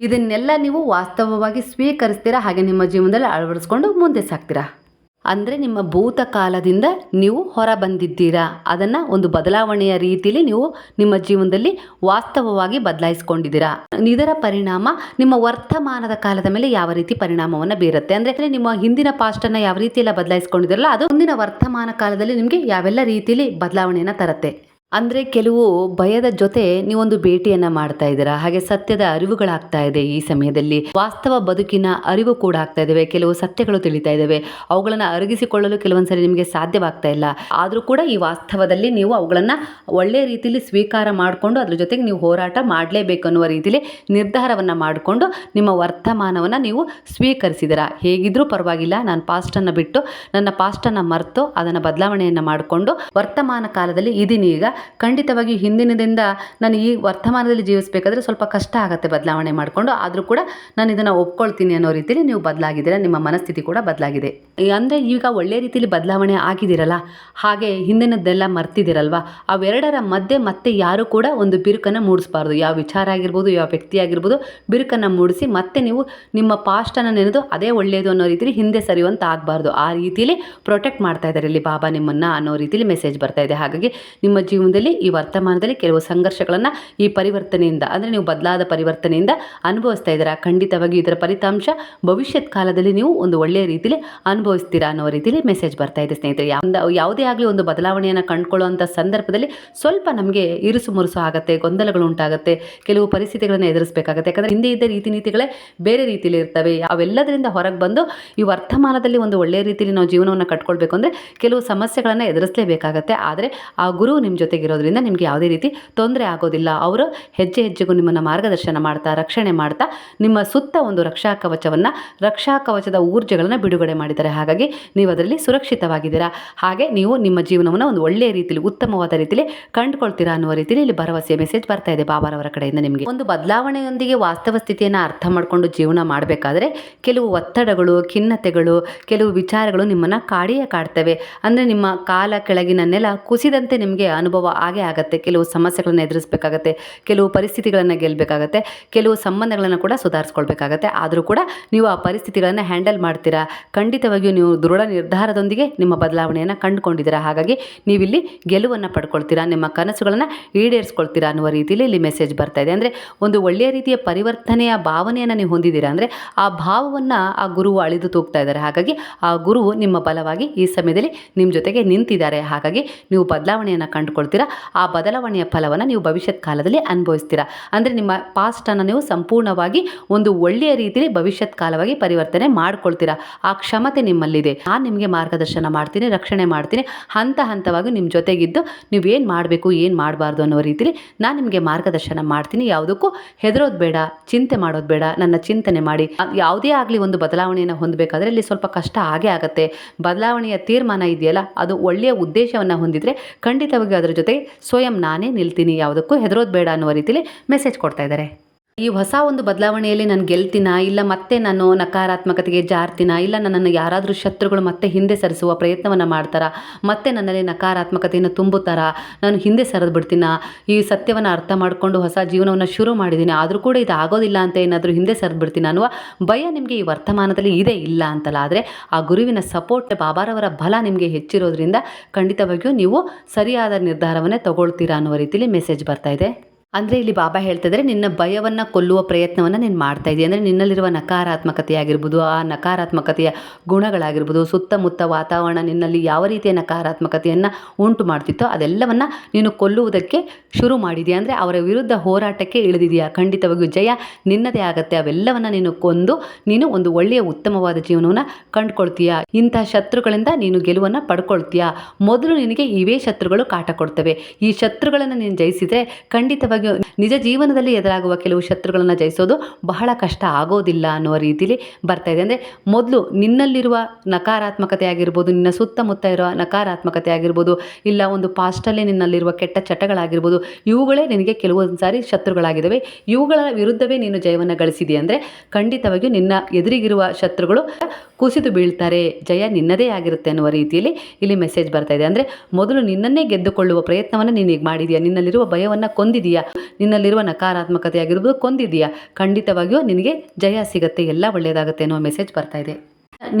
A: ಇದನ್ನೆಲ್ಲ ನೀವು ವಾಸ್ತವವಾಗಿ ಸ್ವೀಕರಿಸ್ತೀರಾ? ಹಾಗೆ ನಿಮ್ಮ ಜೀವನದಲ್ಲಿ ಅಳವಡಿಸ್ಕೊಂಡು ಮುಂದೆ ಸಾಕ್ತೀರಾ ಅಂದರೆ ನಿಮ್ಮ ಭೂತಕಾಲದಿಂದ ನೀವು ಹೊರ ಬಂದಿದ್ದೀರಾ ಅದನ್ನು ಒಂದು ಬದಲಾವಣೆಯ ರೀತಿಯಲ್ಲಿ ನೀವು ನಿಮ್ಮ ಜೀವನದಲ್ಲಿ ವಾಸ್ತವವಾಗಿ ಬದಲಾಯಿಸ್ಕೊಂಡಿದ್ದೀರಾ? ಇದರ ಪರಿಣಾಮ ನಿಮ್ಮ ವರ್ತಮಾನದ ಕಾಲದ ಮೇಲೆ ಯಾವ ರೀತಿ ಪರಿಣಾಮವನ್ನು ಬೀರುತ್ತೆ? ಅಂದರೆ ನಿಮ್ಮ ಹಿಂದಿನ ಪಾಸ್ಟನ್ನು ಯಾವ ರೀತಿಯೆಲ್ಲ ಬದಲಾಯಿಸ್ಕೊಂಡಿದ್ದೀರಲ್ಲ, ಅದು ಮುಂದಿನ ವರ್ತಮಾನ ಕಾಲದಲ್ಲಿ ನಿಮಗೆ ಯಾವೆಲ್ಲ ರೀತಿಯಲ್ಲಿ ಬದಲಾವಣೆಯನ್ನು ತರುತ್ತೆ? ಅಂದರೆ ಕೆಲವು ಭಯದ ಜೊತೆ ನೀವೊಂದು ಭೇಟಿಯನ್ನು ಮಾಡ್ತಾ ಇದ್ದೀರಾ? ಹಾಗೆ ಸತ್ಯದ ಅರಿವುಗಳಾಗ್ತಾ ಇದೆ ಈ ಸಮಯದಲ್ಲಿ. ವಾಸ್ತವ ಬದುಕಿನ ಅರಿವು ಕೂಡ ಆಗ್ತಾ ಇದ್ದಾವೆ ಕೆಲವು ಸತ್ಯಗಳು ತಿಳಿತಾ ಇದ್ದಾವೆ ಅವುಗಳನ್ನು ಅರಗಿಸಿಕೊಳ್ಳಲು ಕೆಲವೊಂದ್ಸರಿ ನಿಮಗೆ ಸಾಧ್ಯವಾಗ್ತಾ ಇಲ್ಲ. ಆದರೂ ಕೂಡ ಈ ವಾಸ್ತವದಲ್ಲಿ ನೀವು ಅವುಗಳನ್ನು ಒಳ್ಳೆಯ ರೀತಿಯಲ್ಲಿ ಸ್ವೀಕಾರ ಮಾಡಿಕೊಂಡು ಅದ್ರ ಜೊತೆಗೆ ನೀವು ಹೋರಾಟ ಮಾಡಲೇಬೇಕು ಅನ್ನುವ ರೀತಿಯಲ್ಲಿ ನಿರ್ಧಾರವನ್ನು ಮಾಡಿಕೊಂಡು ನಿಮ್ಮ ವರ್ತಮಾನವನ್ನು ನೀವು ಸ್ವೀಕರಿಸಿದಿರಾ ಹೇಗಿದ್ರೂ ಪರವಾಗಿಲ್ಲ. ನಾನು ಪಾಸ್ಟನ್ನು ಬಿಟ್ಟು ನನ್ನ ಪಾಸ್ಟನ್ನು ಮರೆತು ಅದನ್ನು ಬದಲಾವಣೆಯನ್ನು ಮಾಡಿಕೊಂಡು ವರ್ತಮಾನ ಕಾಲದಲ್ಲಿ ಇದೀನಿ ಈಗ. ಖಂಡಿತವಾಗಿ ಹಿಂದಿನದಿಂದ ನಾನು ಈ ವರ್ತಮಾನದಲ್ಲಿ ಜೀವಿಸಬೇಕಾದ್ರೆ ಸ್ವಲ್ಪ ಕಷ್ಟ ಆಗುತ್ತೆ ಬದಲಾವಣೆ ಮಾಡಿಕೊಂಡು. ಆದರೂ ಕೂಡ ನಾನು ಇದನ್ನು ಒಪ್ಕೊಳ್ತೀನಿ ಅನ್ನೋ ರೀತಿಯಲ್ಲಿ ನೀವು ಬದಲಾಗಿದ್ದೀರಾ, ನಿಮ್ಮ ಮನಸ್ಥಿತಿ ಕೂಡ ಬದಲಾಗಿದೆ. ಅಂದರೆ ಈಗ ಒಳ್ಳೆಯ ರೀತಿಯಲ್ಲಿ ಬದಲಾವಣೆ ಆಗಿದ್ದೀರಲ್ಲ, ಹಾಗೆ ಹಿಂದಿನದ್ದೆಲ್ಲ ಮರ್ತಿದ್ದೀರಲ್ವ? ಅವೆರಡರ ಮಧ್ಯೆ ಮತ್ತೆ ಯಾರೂ ಕೂಡ ಒಂದು ಬಿರುಕನ್ನು ಮೂಡಿಸಬಾರ್ದು. ಯಾವ ವಿಚಾರ ಆಗಿರ್ಬೋದು, ಯಾವ ವ್ಯಕ್ತಿ ಆಗಿರ್ಬೋದು, ಬಿರುಕನ್ನು ಮೂಡಿಸಿ ಮತ್ತೆ ನೀವು ನಿಮ್ಮ ಪಾಸ್ಟನ್ನು ನೆನೆದು ಅದೇ ಒಳ್ಳೆಯದು ಅನ್ನೋ ರೀತಿಯಲ್ಲಿ ಹಿಂದೆ ಸರಿಯುವಂತ ಆಗಬಾರ್ದು. ಆ ರೀತಿಯಲ್ಲಿ ಪ್ರೊಟೆಕ್ಟ್ ಮಾಡ್ತಾ ಇದ್ದಾರೆ ಇಲ್ಲಿ ಬಾಬಾ ನಿಮ್ಮನ್ನು ಅನ್ನೋ ರೀತಿಯಲ್ಲಿ ಮೆಸೇಜ್ ಬರ್ತಾ ಇದೆ. ಹಾಗಾಗಿ ನಿಮ್ಮ ಜೀವನ ಜೀವನದಲ್ಲಿ ಈ ವರ್ತಮಾನದಲ್ಲಿ ಕೆಲವು ಸಂಘರ್ಷಗಳನ್ನು ಈ ಪರಿವರ್ತನೆಯಿಂದ, ಅಂದರೆ ನೀವು ಬದಲಾದ ಪರಿವರ್ತನೆಯಿಂದ ಅನುಭವಿಸ್ತಾ ಇದ್ದೀರಾ? ಖಂಡಿತವಾಗಿ ಇದರ ಫಲಿತಾಂಶ ಭವಿಷ್ಯತ್ ಕಾಲದಲ್ಲಿ ನೀವು ಒಂದು ಒಳ್ಳೆಯ ರೀತಿಯಲ್ಲಿ ಅನುಭವಿಸ್ತೀರಾ ಅನ್ನೋ ರೀತಿಯಲ್ಲಿ ಮೆಸೇಜ್ ಬರ್ತಾ ಇದೆ ಸ್ನೇಹಿತರೆ. ಯಾವ- ಯಾವುದೇ ಆಗಲಿ ಒಂದು ಬದಲಾವಣೆಯನ್ನು ಕಂಡುಕೊಳ್ಳುವಂಥ ಸಂದರ್ಭದಲ್ಲಿ ಸ್ವಲ್ಪ ನಮಗೆ ಇರುಸು ಮುರುಸು ಆಗುತ್ತೆ, ಗೊಂದಲಗಳು ಉಂಟಾಗುತ್ತೆ, ಕೆಲವು ಪರಿಸ್ಥಿತಿಗಳನ್ನು ಎದುರಿಸಬೇಕಾಗುತ್ತೆ. ಯಾಕಂದರೆ ಹಿಂದೆ ಇದ್ದ ರೀತಿ ನೀತಿಗಳೇ ಬೇರೆ ರೀತಿಯಲ್ಲಿ ಇರ್ತವೆ. ಅವೆಲ್ಲದರಿಂದ ಹೊರಗೆ ಬಂದು ಈ ವರ್ತಮಾನದಲ್ಲಿ ಒಂದು ಒಳ್ಳೆಯ ರೀತಿಯಲ್ಲಿ ನಾವು ಜೀವನವನ್ನು ಕಟ್ಕೊಳ್ಬೇಕು ಅಂದರೆ ಕೆಲವು ಸಮಸ್ಯೆಗಳನ್ನು ಎದುರಿಸಲೇಬೇಕಾಗತ್ತೆ. ಆದರೆ ಆ ಗುರು ನಿಮ್ಮ ಜೊತೆಗಿರೋದ್ರಿಂದ ನಿಮಗೆ ಯಾವುದೇ ರೀತಿ ತೊಂದರೆ ಆಗೋದಿಲ್ಲ. ಅವರು ಹೆಜ್ಜೆ ಹೆಜ್ಜೆಗೂ ನಿಮ್ಮನ್ನು ಮಾರ್ಗದರ್ಶನ ಮಾಡ್ತಾ, ರಕ್ಷಣೆ ಮಾಡ್ತಾ, ನಿಮ್ಮ ಸುತ್ತ ಒಂದು ರಕ್ಷಾ ಕವಚವನ್ನು, ರಕ್ಷಾ ಕವಚದ ಊರ್ಜೆಗಳನ್ನು ಬಿಡುಗಡೆ ಮಾಡಿದ್ದಾರೆ. ಹಾಗಾಗಿ ನೀವು ಅದರಲ್ಲಿ ಸುರಕ್ಷಿತವಾಗಿದ್ದೀರಾ? ಹಾಗೆ ನೀವು ನಿಮ್ಮ ಜೀವನವನ್ನು ಒಂದು ಒಳ್ಳೆಯ ರೀತಿಯಲ್ಲಿ ಉತ್ತಮವಾದ ರೀತಿಯಲ್ಲಿ ಕಂಡುಕೊಳ್ತೀರಾ ಅನ್ನುವ ರೀತಿಯಲ್ಲಿ ಇಲ್ಲಿ ಭರವಸೆಯ ಮೆಸೇಜ್ ಬರ್ತಾ ಇದೆ ಬಾಬಾರವರ ಕಡೆಯಿಂದ ನಿಮಗೆ. ಒಂದು ಬದಲಾವಣೆಯೊಂದಿಗೆ ವಾಸ್ತವ ಸ್ಥಿತಿಯನ್ನು ಅರ್ಥ ಮಾಡಿಕೊಂಡು ಜೀವನ ಮಾಡಬೇಕಾದ್ರೆ ಕೆಲವು ಒತ್ತಡಗಳು, ಖಿನ್ನತೆಗಳು, ಕೆಲವು ವಿಚಾರಗಳು ನಿಮ್ಮನ್ನು ಕಾಡಿಯೇ ಕಾಡ್ತವೆ. ಅಂದರೆ ನಿಮ್ಮ ಕಾಲ, ಕೆಳಗಿನ ನೆಲ ಕುಸಿದಂತೆ ನಿಮಗೆ ಅನುಭವ ಆಗೇ ಆಗುತ್ತೆ. ಕೆಲವು ಸಮಸ್ಯೆಗಳನ್ನು ಎದುರಿಸಬೇಕಾಗತ್ತೆ. ಕೆಲವು ಪರಿಸ್ಥಿತಿಗಳನ್ನು ಗೆಲ್ಲಬೇಕಾಗತ್ತೆ ಕೆಲವು ಸಂಬಂಧಗಳನ್ನು ಕೂಡ ಸುಧಾರಿಸ್ಕೊಳ್ಬೇಕಾಗತ್ತೆ. ಆದರೂ ಕೂಡ ನೀವು ಆ ಪರಿಸ್ಥಿತಿಗಳನ್ನು ಹ್ಯಾಂಡಲ್ ಮಾಡ್ತೀರಾ? ಖಂಡಿತವಾಗಿಯೂ ನೀವು ದೃಢ ನಿರ್ಧಾರದೊಂದಿಗೆ ನಿಮ್ಮ ಬದಲಾವಣೆಯನ್ನು ಕಂಡುಕೊಂಡಿದ್ದೀರಾ? ಹಾಗಾಗಿ ನೀವಿಲ್ಲಿ ಗೆಲುವನ್ನು ಪಡ್ಕೊಳ್ತೀರಾ? ನಿಮ್ಮ ಕನಸುಗಳನ್ನು ಈಡೇರಿಸ್ಕೊಳ್ತೀರಾ ಅನ್ನುವ ರೀತಿಯಲ್ಲಿ ಇಲ್ಲಿ ಮೆಸೇಜ್ ಬರ್ತಾ ಇದೆ. ಅಂದರೆ ಒಂದು ಒಳ್ಳೆಯ ರೀತಿಯ ಪರಿವರ್ತನೆಯ ಭಾವನೆಯನ್ನು ನೀವು ಹೊಂದಿದ್ದೀರಾ? ಅಂದರೆ ಆ ಭಾವವನ್ನು ಆ ಗುರುವು ಅಳಿದು ತೂಗ್ತಾ ಇದ್ದಾರೆ. ಹಾಗಾಗಿ ಆ ಗುರು ನಿಮ್ಮ ಬಲವಾಗಿ ಈ ಸಮಯದಲ್ಲಿ ನಿಮ್ಮ ಜೊತೆಗೆ ನಿಂತಿದ್ದಾರೆ. ಹಾಗಾಗಿ ನೀವು ಬದಲಾವಣೆಯನ್ನು ಕಂಡುಕೊಳ್ತೀರಾ? ಆ ಬದಲಾವಣೆಯ ಫಲವನ್ನು ನೀವು ಭವಿಷ್ಯತ್ ಕಾಲದಲ್ಲಿ ಅನುಭವಿಸ್ತೀರಾ. ಅಂದರೆ ನಿಮ್ಮ ಪಾಸ್ಟನ್ನು ನೀವು ಸಂಪೂರ್ಣವಾಗಿ ಒಂದು ಒಳ್ಳೆಯ ರೀತಿಯಲ್ಲಿ ಭವಿಷ್ಯತ್ ಕಾಲವಾಗಿ ಪರಿವರ್ತನೆ ಮಾಡ್ಕೊಳ್ತೀರಾ. ಆ ಕ್ಷಮತೆ ನಿಮ್ಮಲ್ಲಿದೆ. ನಾನು ನಿಮಗೆ ಮಾರ್ಗದರ್ಶನ ಮಾಡ್ತೀನಿ, ರಕ್ಷಣೆ ಮಾಡ್ತೀನಿ, ಹಂತ ಹಂತವಾಗಿ ನಿಮ್ಮ ಜೊತೆಗಿದ್ದು ನೀವು ಏನು ಮಾಡಬೇಕು, ಏನು ಮಾಡಬಾರ್ದು ಅನ್ನೋ ರೀತಿಯಲ್ಲಿ ನಾನು ನಿಮಗೆ ಮಾರ್ಗದರ್ಶನ ಮಾಡ್ತೀನಿ. ಯಾವುದಕ್ಕೂ ಹೆದರೋದು ಬೇಡ, ಚಿಂತೆ ಮಾಡೋದು ಬೇಡ, ನನ್ನ ಚಿಂತನೆ ಮಾಡಿ. ಯಾವುದೇ ಆಗಲಿ ಒಂದು ಬದಲಾವಣೆಯನ್ನು ಹೊಂದಬೇಕಾದ್ರೆ ಇಲ್ಲಿ ಸ್ವಲ್ಪ ಕಷ್ಟ ಆಗೇ ಆಗುತ್ತೆ. ಬದಲಾವಣೆಯ ತೀರ್ಮಾನ ಇದೆಯಲ್ಲ, ಅದು ಒಳ್ಳೆಯ ಉದ್ದೇಶವನ್ನು ಹೊಂದಿದರೆ ಖಂಡಿತವಾಗಿ ಅದರ ಜೊತೆ ಸ್ವಯಂ ನಾನೇ ನಿಲ್ತೀನಿ ಯಾವುದಕ್ಕೂ ಹೆದರೋದು ಬೇಡ ಅನ್ನುವ ರೀತಿಯಲ್ಲಿ ಮೆಸೇಜ್ ಕೊಡ್ತಾ ಇದ್ದಾರೆ. ಈ ಹೊಸ ಒಂದು ಬದಲಾವಣೆಯಲ್ಲಿ ನಾನು ಗೆಲ್ತೀನ? ಇಲ್ಲ ಮತ್ತೆ ನಾನು ನಕಾರಾತ್ಮಕತೆಗೆ ಜಾರ್ತೀನಾ? ಇಲ್ಲ ನನ್ನನ್ನು ಯಾರಾದರೂ ಶತ್ರುಗಳು ಮತ್ತೆ ಹಿಂದೆ ಸರಿಸುವ ಪ್ರಯತ್ನವನ್ನು ಮಾಡ್ತಾರಾ? ಮತ್ತೆ ನನ್ನಲ್ಲಿ ನಕಾರಾತ್ಮಕತೆಯನ್ನು ತುಂಬುತ್ತಾರಾ? ನಾನು ಹಿಂದೆ ಸರಿದು ಬಿಡ್ತೀನ? ಈ ಸತ್ಯವನ್ನು ಅರ್ಥ ಮಾಡಿಕೊಂಡು ಹೊಸ ಜೀವನವನ್ನು ಶುರು ಮಾಡಿದ್ದೀನಿ ಆದರೂ ಕೂಡ ಇದು ಆಗೋದಿಲ್ಲ ಅಂತ ಏನಾದರೂ ಹಿಂದೆ ಸರಿದು ಬಿಡ್ತೀನಿ ಅನ್ನುವ ಭಯ ನಿಮಗೆ ಈ ವರ್ತಮಾನದಲ್ಲಿ ಇದೆ ಇಲ್ಲ ಅಂತಲ್ಲ. ಆದರೆ ಆ ಗುರುವಿನ ಸಪೋರ್ಟ್ ಬಾಬಾರವರ ಬಲ ನಿಮಗೆ ಹೆಚ್ಚಿರೋದ್ರಿಂದ ಖಂಡಿತವಾಗಿಯೂ ನೀವು ಸರಿಯಾದ ನಿರ್ಧಾರವನ್ನೇ ತಗೊಳ್ತೀರಾ ಅನ್ನುವ ರೀತಿಯಲ್ಲಿ ಮೆಸೇಜ್ ಬರ್ತಾ ಇದೆ. ಅಂದರೆ ಇಲ್ಲಿ ಬಾಬಾ ಹೇಳ್ತಿದ್ರೆ ನಿನ್ನ ಭಯವನ್ನು ಕೊಲ್ಲುವ ಪ್ರಯತ್ನವನ್ನು ನೀನು ಮಾಡ್ತಾ ಇದೆಯಾ. ಅಂದರೆ ನಿನ್ನಲ್ಲಿರುವ ನಕಾರಾತ್ಮಕತೆ ಆಗಿರ್ಬೋದು, ಆ ನಕಾರಾತ್ಮಕತೆಯ ಗುಣಗಳಾಗಿರ್ಬೋದು, ಸುತ್ತಮುತ್ತ ವಾತಾವರಣ ನಿನ್ನಲ್ಲಿ ಯಾವ ರೀತಿಯ ನಕಾರಾತ್ಮಕತೆಯನ್ನು ಉಂಟು ಮಾಡ್ತಿತ್ತೋ ಅದೆಲ್ಲವನ್ನು ನೀನು ಕೊಲ್ಲುವುದಕ್ಕೆ ಶುರು ಮಾಡಿದೆಯಾ. ಅಂದರೆ ಅವರ ವಿರುದ್ಧ ಹೋರಾಟಕ್ಕೆ ಇಳಿದಿದೆಯಾ. ಖಂಡಿತವಾಗಿಯೂ ಜಯ ನಿನ್ನದೇ ಆಗುತ್ತೆ. ಅವೆಲ್ಲವನ್ನು ನೀನು ಕೊಂದು ನೀನು ಒಂದು ಒಳ್ಳೆಯ ಉತ್ತಮವಾದ ಜೀವನವನ್ನು ಕಂಡುಕೊಳ್ತೀಯಾ. ಇಂಥ ಶತ್ರುಗಳಿಂದ ನೀನು ಗೆಲುವನ್ನು ಪಡ್ಕೊಳ್ತೀಯಾ. ಮೊದಲು ನಿನಗೆ ಇವೇ ಶತ್ರುಗಳು ಕಾಟ ಕೊಡ್ತವೆ. ಈ ಶತ್ರುಗಳನ್ನು ನೀನು ಜಯಿಸಿದರೆ ಖಂಡಿತವಾಗಿಯೂ ನಿಜ ಜೀವನದಲ್ಲಿ ಎದುರಾಗುವ ಕೆಲವು ಶತ್ರುಗಳನ್ನು ಜಯಿಸೋದು ಬಹಳ ಕಷ್ಟ ಆಗೋದಿಲ್ಲ ಅನ್ನುವ ರೀತಿಯಲ್ಲಿ ಬರ್ತಾ ಇದೆ. ಅಂದರೆ ಮೊದಲು ನಿನ್ನಲ್ಲಿರುವ ನಕಾರಾತ್ಮಕತೆ ಆಗಿರ್ಬೋದು, ನಿನ್ನ ಸುತ್ತಮುತ್ತ ಇರುವ ನಕಾರಾತ್ಮಕತೆ ಆಗಿರ್ಬೋದು, ಇಲ್ಲ ಒಂದು ಪಾಸ್ಟಲ್ಲೇ ನಿನ್ನಲ್ಲಿರುವ ಕೆಟ್ಟ ಚಟಗಳಾಗಿರ್ಬೋದು, ಇವುಗಳೇ ನಿನಗೆ ಕೆಲವೊಂದು ಸಾರಿ ಶತ್ರುಗಳಾಗಿದ್ದಾವೆ ಇವುಗಳ ವಿರುದ್ಧವೇ ನೀನು ಜಯವನ್ನು ಗಳಿಸಿದೆಯಾ ಅಂದರೆ ಖಂಡಿತವಾಗಿಯೂ ನಿನ್ನ ಎದುರಿಗಿರುವ ಶತ್ರುಗಳು ಕುಸಿದು ಬೀಳ್ತಾರೆ. ಜಯ ನಿನ್ನದೇ ಆಗಿರುತ್ತೆ ಅನ್ನುವ ರೀತಿಯಲ್ಲಿ ಇಲ್ಲಿ ಮೆಸೇಜ್ ಬರ್ತಾ ಇದೆ. ಅಂದರೆ ಮೊದಲು ನಿನ್ನನ್ನೇ ಗೆದ್ದುಕೊಳ್ಳುವ ಪ್ರಯತ್ನವನ್ನು ನೀನು ಈಗ ಮಾಡಿದೀಯಾ? ನಿನ್ನಲ್ಲಿರುವ ಭಯವನ್ನು ಕೊಂದಿದೀಯಾ? ನಿನ್ನಲ್ಲಿರುವ ನಕಾರಾತ್ಮಕತೆ ಆಗಿರ್ಬೋದು ಕೊಂದಿದೀಯಾ. ಖಂಡಿತವಾಗಿಯೂ ನಿನಗೆ ಜಯ ಸಿಗುತ್ತೆ. ಎಲ್ಲ ಒಳ್ಳೆಯದಾಗುತ್ತೆ ಅನ್ನೋ ಮೆಸೇಜ್ ಬರ್ತಾ ಇದೆ.